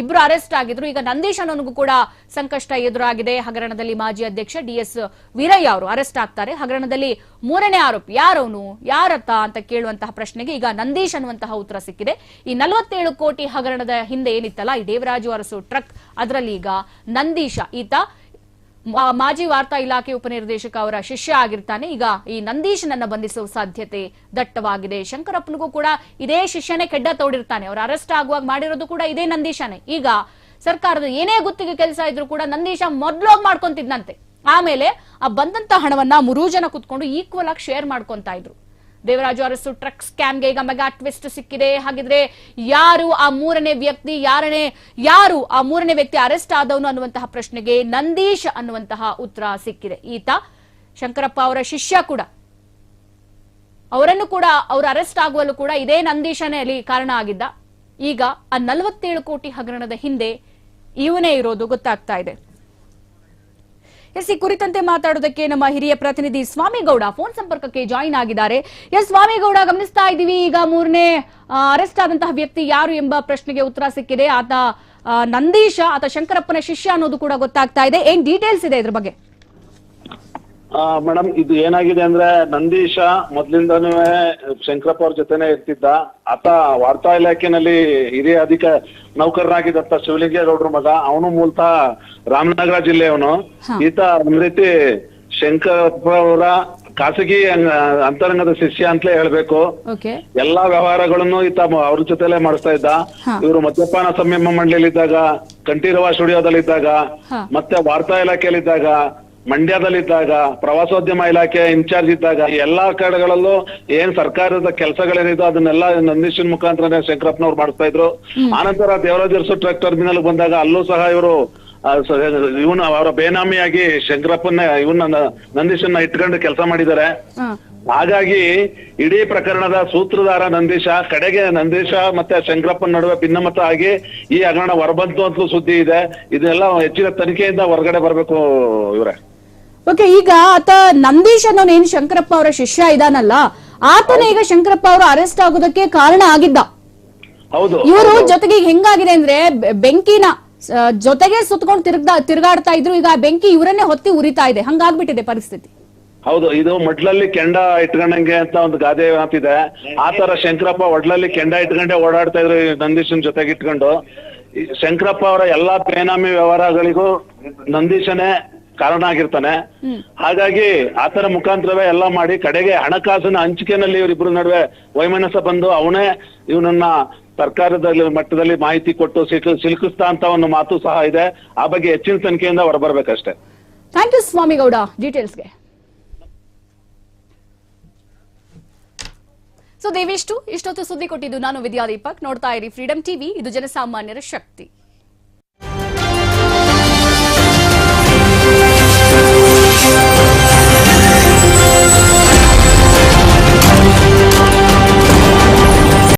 ಇಬ್ರು ಅರೆಸ್ಟ್ ಆಗಿದ್ರು. ಈಗ ನಂದೀಶ್ ಅನ್ನೋನಿಗೂ ಕೂಡ ಸಂಕಷ್ಟ ಎದುರಾಗಿದೆ. ಹಗರಣದಲ್ಲಿ ಮಾಜಿ ಅಧ್ಯಕ್ಷ ಡಿಎಸ್ ವೀರಯ್ಯ ಅವರು ಅರೆಸ್ಟ್ ಆಗ್ತಾರೆ. ಹಗರಣದಲ್ಲಿ ಮೂರನೇ ಆರೋಪಿ ಯಾರವನು, ಯಾರತ್ತ ಅಂತ ಕೇಳುವಂತಹ ಪ್ರಶ್ನೆಗೆ ಈಗ ನಂದೀಶ್ ಅನ್ನುವಂತಹ ಉತ್ತರ ಸಿಕ್ಕಿದೆ. ಈ ನಲವತ್ತೇಳು ಕೋಟಿ ಹಗರಣದ ಹಿಂದೆ ಏನಿತ್ತಲ್ಲ, ಈ ದೇವರಾಜು ಅರಸು ಟ್ರಕ್, ಅದರಲ್ಲಿ ಈಗ ನಂದೀಶ, ಈತ ಮಾಜಿ ವಾರ್ತಾ ಇಲಾಖೆ ಉಪನಿರ್ದೇಶಕ ಅವರ ಶಿಷ್ಯ ಆಗಿರ್ತಾನೆ. ಈಗ ಈ ನಂದೀಶನನ್ನ ಬಂಧಿಸುವ ಸಾಧ್ಯತೆ ದಟ್ಟವಾಗಿದೆ. ಶಂಕರಪ್ಪನಿಗೂ ಕೂಡ ಇದೇ ಶಿಷ್ಯನೇ ಕೆಡ್ಡ ತೋಡಿರ್ತಾನೆ. ಅವ್ರು ಅರೆಸ್ಟ್ ಆಗುವಾಗ ಮಾಡಿರೋದು ಕೂಡ ಇದೇ ನಂದೀಶನೇ. ಈಗ ಸರ್ಕಾರದ ಏನೇ ಗುತ್ತಿಗೆ ಕೆಲಸ ಇದ್ರೂ ಕೂಡ ನಂದೀಶ ಮೊದ್ಲೋಗ್ ಮಾಡ್ಕೊಂತಿದ್ನಂತೆ. ಆಮೇಲೆ ಆ ಬಂದಂತ ಹಣವನ್ನ ಮೂರು ಜನ ಕುತ್ಕೊಂಡು ಈಕ್ವಲ್ ಆಗಿ ಶೇರ್ ಮಾಡ್ಕೊಂತ ಇದ್ರು. ದೇವರಾಜು ಅರಸು ಟ್ರಕ್ ಸ್ಕ್ಯಾಮ್ಗೆ ಈಗ ಮೆಗಾ ಟ್ವಿಸ್ಟ್ ಸಿಕ್ಕಿದೆ. ಹಾಗಿದ್ರೆ ಯಾರು ಆ ಮೂರನೇ ವ್ಯಕ್ತಿ, ಯಾರನೇ, ಯಾರು ಆ ಮೂರನೇ ವ್ಯಕ್ತಿ ಅರೆಸ್ಟ್ ಆದವನು ಅನ್ನುವಂತಹ ಪ್ರಶ್ನೆಗೆ ನಂದೀಶ್ ಅನ್ನುವಂತಹ ಉತ್ತರ ಸಿಕ್ಕಿದೆ. ಈತ ಶಂಕರಪ್ಪ ಅವರ ಶಿಷ್ಯ ಕೂಡ. ಅವರನ್ನು ಕೂಡ, ಅವರು ಅರೆಸ್ಟ್ ಆಗುವಲ್ಲೂ ಕೂಡ ಇದೇ ನಂದೀಶನೇ ಅಲ್ಲಿ ಕಾರಣ ಆಗಿದ್ದ. ಈಗ ಆ ನಲವತ್ತೇಳು ಕೋಟಿ ಹಗರಣದ ಹಿಂದೆ ಇವನೇ ಇರೋದು ಗೊತ್ತಾಗ್ತಾ ಇದೆ. ಎಸ್ ಈ ಕುರಿತಂತೆ ಮಾತಾಡೋದಕ್ಕೆ ನಮ್ಮ ಹಿರಿಯ ಪ್ರತಿನಿಧಿ ಸ್ವಾಮಿಗೌಡ ಫೋನ್ ಸಂಪರ್ಕಕ್ಕೆ ಜಾಯಿನ್ ಆಗಿದ್ದಾರೆ. ಎಸ್ ಸ್ವಾಮಿಗೌಡ, ಗಮನಿಸ್ತಾ ಇದ್ದೀವಿ ಈಗ ಮೂರನೇ ಅರೆಸ್ಟ್ ಆದಂತಹ ವ್ಯಕ್ತಿ ಯಾರು ಎಂಬ ಪ್ರಶ್ನೆಗೆ ಉತ್ತರ ಸಿಕ್ಕಿದೆ. ಆತ ನಂದೀಶ, ಆತ ಶಂಕರಪ್ಪನ ಶಿಷ್ಯ ಅನ್ನೋದು ಕೂಡ ಗೊತ್ತಾಗ್ತಾ ಇದೆ. ಏನ್ ಡೀಟೇಲ್ಸ್ ಇದೆ ಇದ್ರ ಬಗ್ಗೆ? ಮೇಡಮ್ ಇದು ಏನಾಗಿದೆ ಅಂದ್ರೆ ನಂದೀಶ ಮೊದ್ಲಿಂದಾನು ಶಂಕರಪ್ಪ ಅವ್ರ ಜೊತೆನೆ ಇರ್ತಿದ್ದ. ಆತ ವಾರ್ತಾ ಇಲಾಖೆನಲ್ಲಿ ಹಿರಿಯ ಅಧಿಕ ನೌಕರನಾಗಿದ್ದಂತ ಶಿವಲಿಂಗೇಗೌಡ್ರ ಮಗ. ಅವನು ಮೂಲತಃ ರಾಮನಗರ ಜಿಲ್ಲೆಯವನು. ಈತ ಒಂದ್ ರೀತಿ ಶಂಕರಪ್ಪ ಅವರ ಖಾಸಗಿ ಅಂತರಂಗದ ಶಿಷ್ಯ ಅಂತಲೇ ಹೇಳ್ಬೇಕು. ಎಲ್ಲಾ ವ್ಯವಹಾರಗಳನ್ನು ಈತ ಅವ್ರ ಜೊತೆಲೆ ಮಾಡಿಸ್ತಾ ಇದ್ದ. ಇವರು ಮದ್ಯಪಾನ ಸಂಯಮ ಮಂಡಳಿಯಲ್ಲಿದ್ದಾಗ ಕಂಠೀರವ ಸ್ಟುಡಿಯೋದಲ್ಲಿದ್ದಾಗ ಮತ್ತೆ ವಾರ್ತಾ ಇಲಾಖೆಯಲ್ಲಿದ್ದಾಗ ಮಂಡ್ಯದಲ್ಲಿದ್ದಾಗ ಪ್ರವಾಸೋದ್ಯಮ ಇಲಾಖೆ ಇನ್ಚಾರ್ಜ್ ಇದ್ದಾಗ ಎಲ್ಲಾ ಕಡೆಗಳಲ್ಲೂ ಏನ್ ಸರ್ಕಾರದ ಕೆಲಸಗಳೇನಿದೆ ಅದನ್ನೆಲ್ಲ ನಂದೀಶನ್ ಮುಖಾಂತರ ಶಂಕರಪ್ಪನವ್ರು ಮಾಡಿಸ್ತಾ ಇದ್ರು. ಆನಂತರ ದೇವರಾಜ ಅರಸು ಟ್ರಕ್ ಟರ್ಮಿನಲ್ ಬಂದಾಗ ಅಲ್ಲೂ ಸಹ ಇವರು ಇವನು ಅವರ ಬೇನಾಮಿಯಾಗಿ ಶಂಕರಪ್ಪನ ಇವನ್ನ ನಂದೀಶನ್ನ ಇಟ್ಕೊಂಡು ಕೆಲಸ ಮಾಡಿದ್ದಾರೆ. ಹಾಗಾಗಿ ಇಡೀ ಪ್ರಕರಣದ ಸೂತ್ರಧಾರ ನಂದೀಶ ಕಡೆಗೆ ನಂದೀಶ ಮತ್ತೆ ಶಂಕರಪ್ಪನ ನಡುವೆ ಭಿನ್ನಮತ ಆಗಿ ಈ ಹಗರಣ ಹೊರಬಂತು ಅಂತಲೂ ಸುದ್ದಿ ಇದೆ. ಇದೆಲ್ಲ ಹೆಚ್ಚಿನ ತನಿಖೆಯಿಂದ ಹೊರಗಡೆ ಬರಬೇಕು ಇವ್ರೆ. ಓಕೆ ಈಗ ಆತ ನಂದೀಶ್ ಅನ್ನೋನ್ ಏನ್? ಶಂಕರಪ್ಪ ಅವರ ಶಿಷ್ಯ ಇದಾನಲ್ಲ. ಆತನ ಈಗ ಶಂಕರಪ್ಪ ಅವರು ಅರೆಸ್ಟ್ ಆಗೋದಕ್ಕೆ ಕಾರಣ ಆಗಿದ್ದ. ಇವರು ಜೊತೆಗೆ ಹೆಂಗಾಗಿದೆ ಅಂದ್ರೆ ಬೆಂಕಿನ ಜೊತೆಗೆ ಸುತ್ತಕೊಂಡು ತಿರ್ಗಾ ತಿರುಗಾಡ್ತಾ ಇದ್ರು. ಈಗ ಆ ಬೆಂಕಿ ಇವರನ್ನೇ ಹೊತ್ತಿ ಉರಿತಾ ಇದೆ. ಹಂಗಾಗ್ಬಿಟ್ಟಿದೆ ಪರಿಸ್ಥಿತಿ. ಹೌದು ಇದು ಮಡ್ಲಲ್ಲಿ ಕೆಂಡ ಇಟ್ಕೊಂಡಂಗೆ ಅಂತ ಒಂದು ಗಾದೆ ಮಾತಿದೆ ಆ ತರ ಶಂಕರಪ್ಪ ಒಡ್ಲಲ್ಲಿ ಕೆಂಡ ಇಟ್ಕೊಂಡೆ ಓಡಾಡ್ತಾ ಇದ್ರು ನಂದೀಶನ್ ಜೊತೆಗೆ ಇಟ್ಕೊಂಡು ಶಂಕರಪ್ಪ ಅವರ ಎಲ್ಲಾ ಬೇನಾಮಿ ವ್ಯವಹಾರಗಳಿಗೂ ನಂದೀಶನೇ ಕಾರಣ ಆಗಿರ್ತಾನೆ. ಹಾಗಾಗಿ ಆತರ ಮುಖಾಂತರವೇ ಎಲ್ಲ ಮಾಡಿ ಕಡೆಗೆ ಹಣಕಾಸಿನ ಹಂಚಿಕೆನಲ್ಲಿ ಇವರಿಬ್ರು ನಡುವೆ ವೈಮನಸ್ಸ ಬಂದು ಅವನೇ ಇವನನ್ನ ಸರ್ಕಾರದಲ್ಲಿ ಮಟ್ಟದಲ್ಲಿ ಮಾಹಿತಿ ಕೊಟ್ಟು ಸಿಲುಕಿಸ್ತಾ ಅಂತ ಒಂದು ಮಾತು ಸಹ ಇದೆ. ಆ ಬಗ್ಗೆ ಹೆಚ್ಚಿನ ತನಿಖೆಯಿಂದ ಹೊರಬರ್ಬೇಕಷ್ಟೇ. ಥ್ಯಾಂಕ್ ಯು ಸ್ವಾಮಿಗೌಡ ಡೀಟೇಲ್ಸ್ಗೆ. ಸೊ ದೇವಿಷ್ಟು ಇಷ್ಟೊತ್ತು ಸುದ್ದಿ ಕೊಟ್ಟಿದ್ದು ನಾನು ವಿದ್ಯಾ ದೀಪಕ್ ನೋಡ್ತಾ ಇರಿ ಫ್ರೀಡಂ ಟಿವಿ ಇದು ಜನಸಾಮಾನ್ಯರ ಶಕ್ತಿ.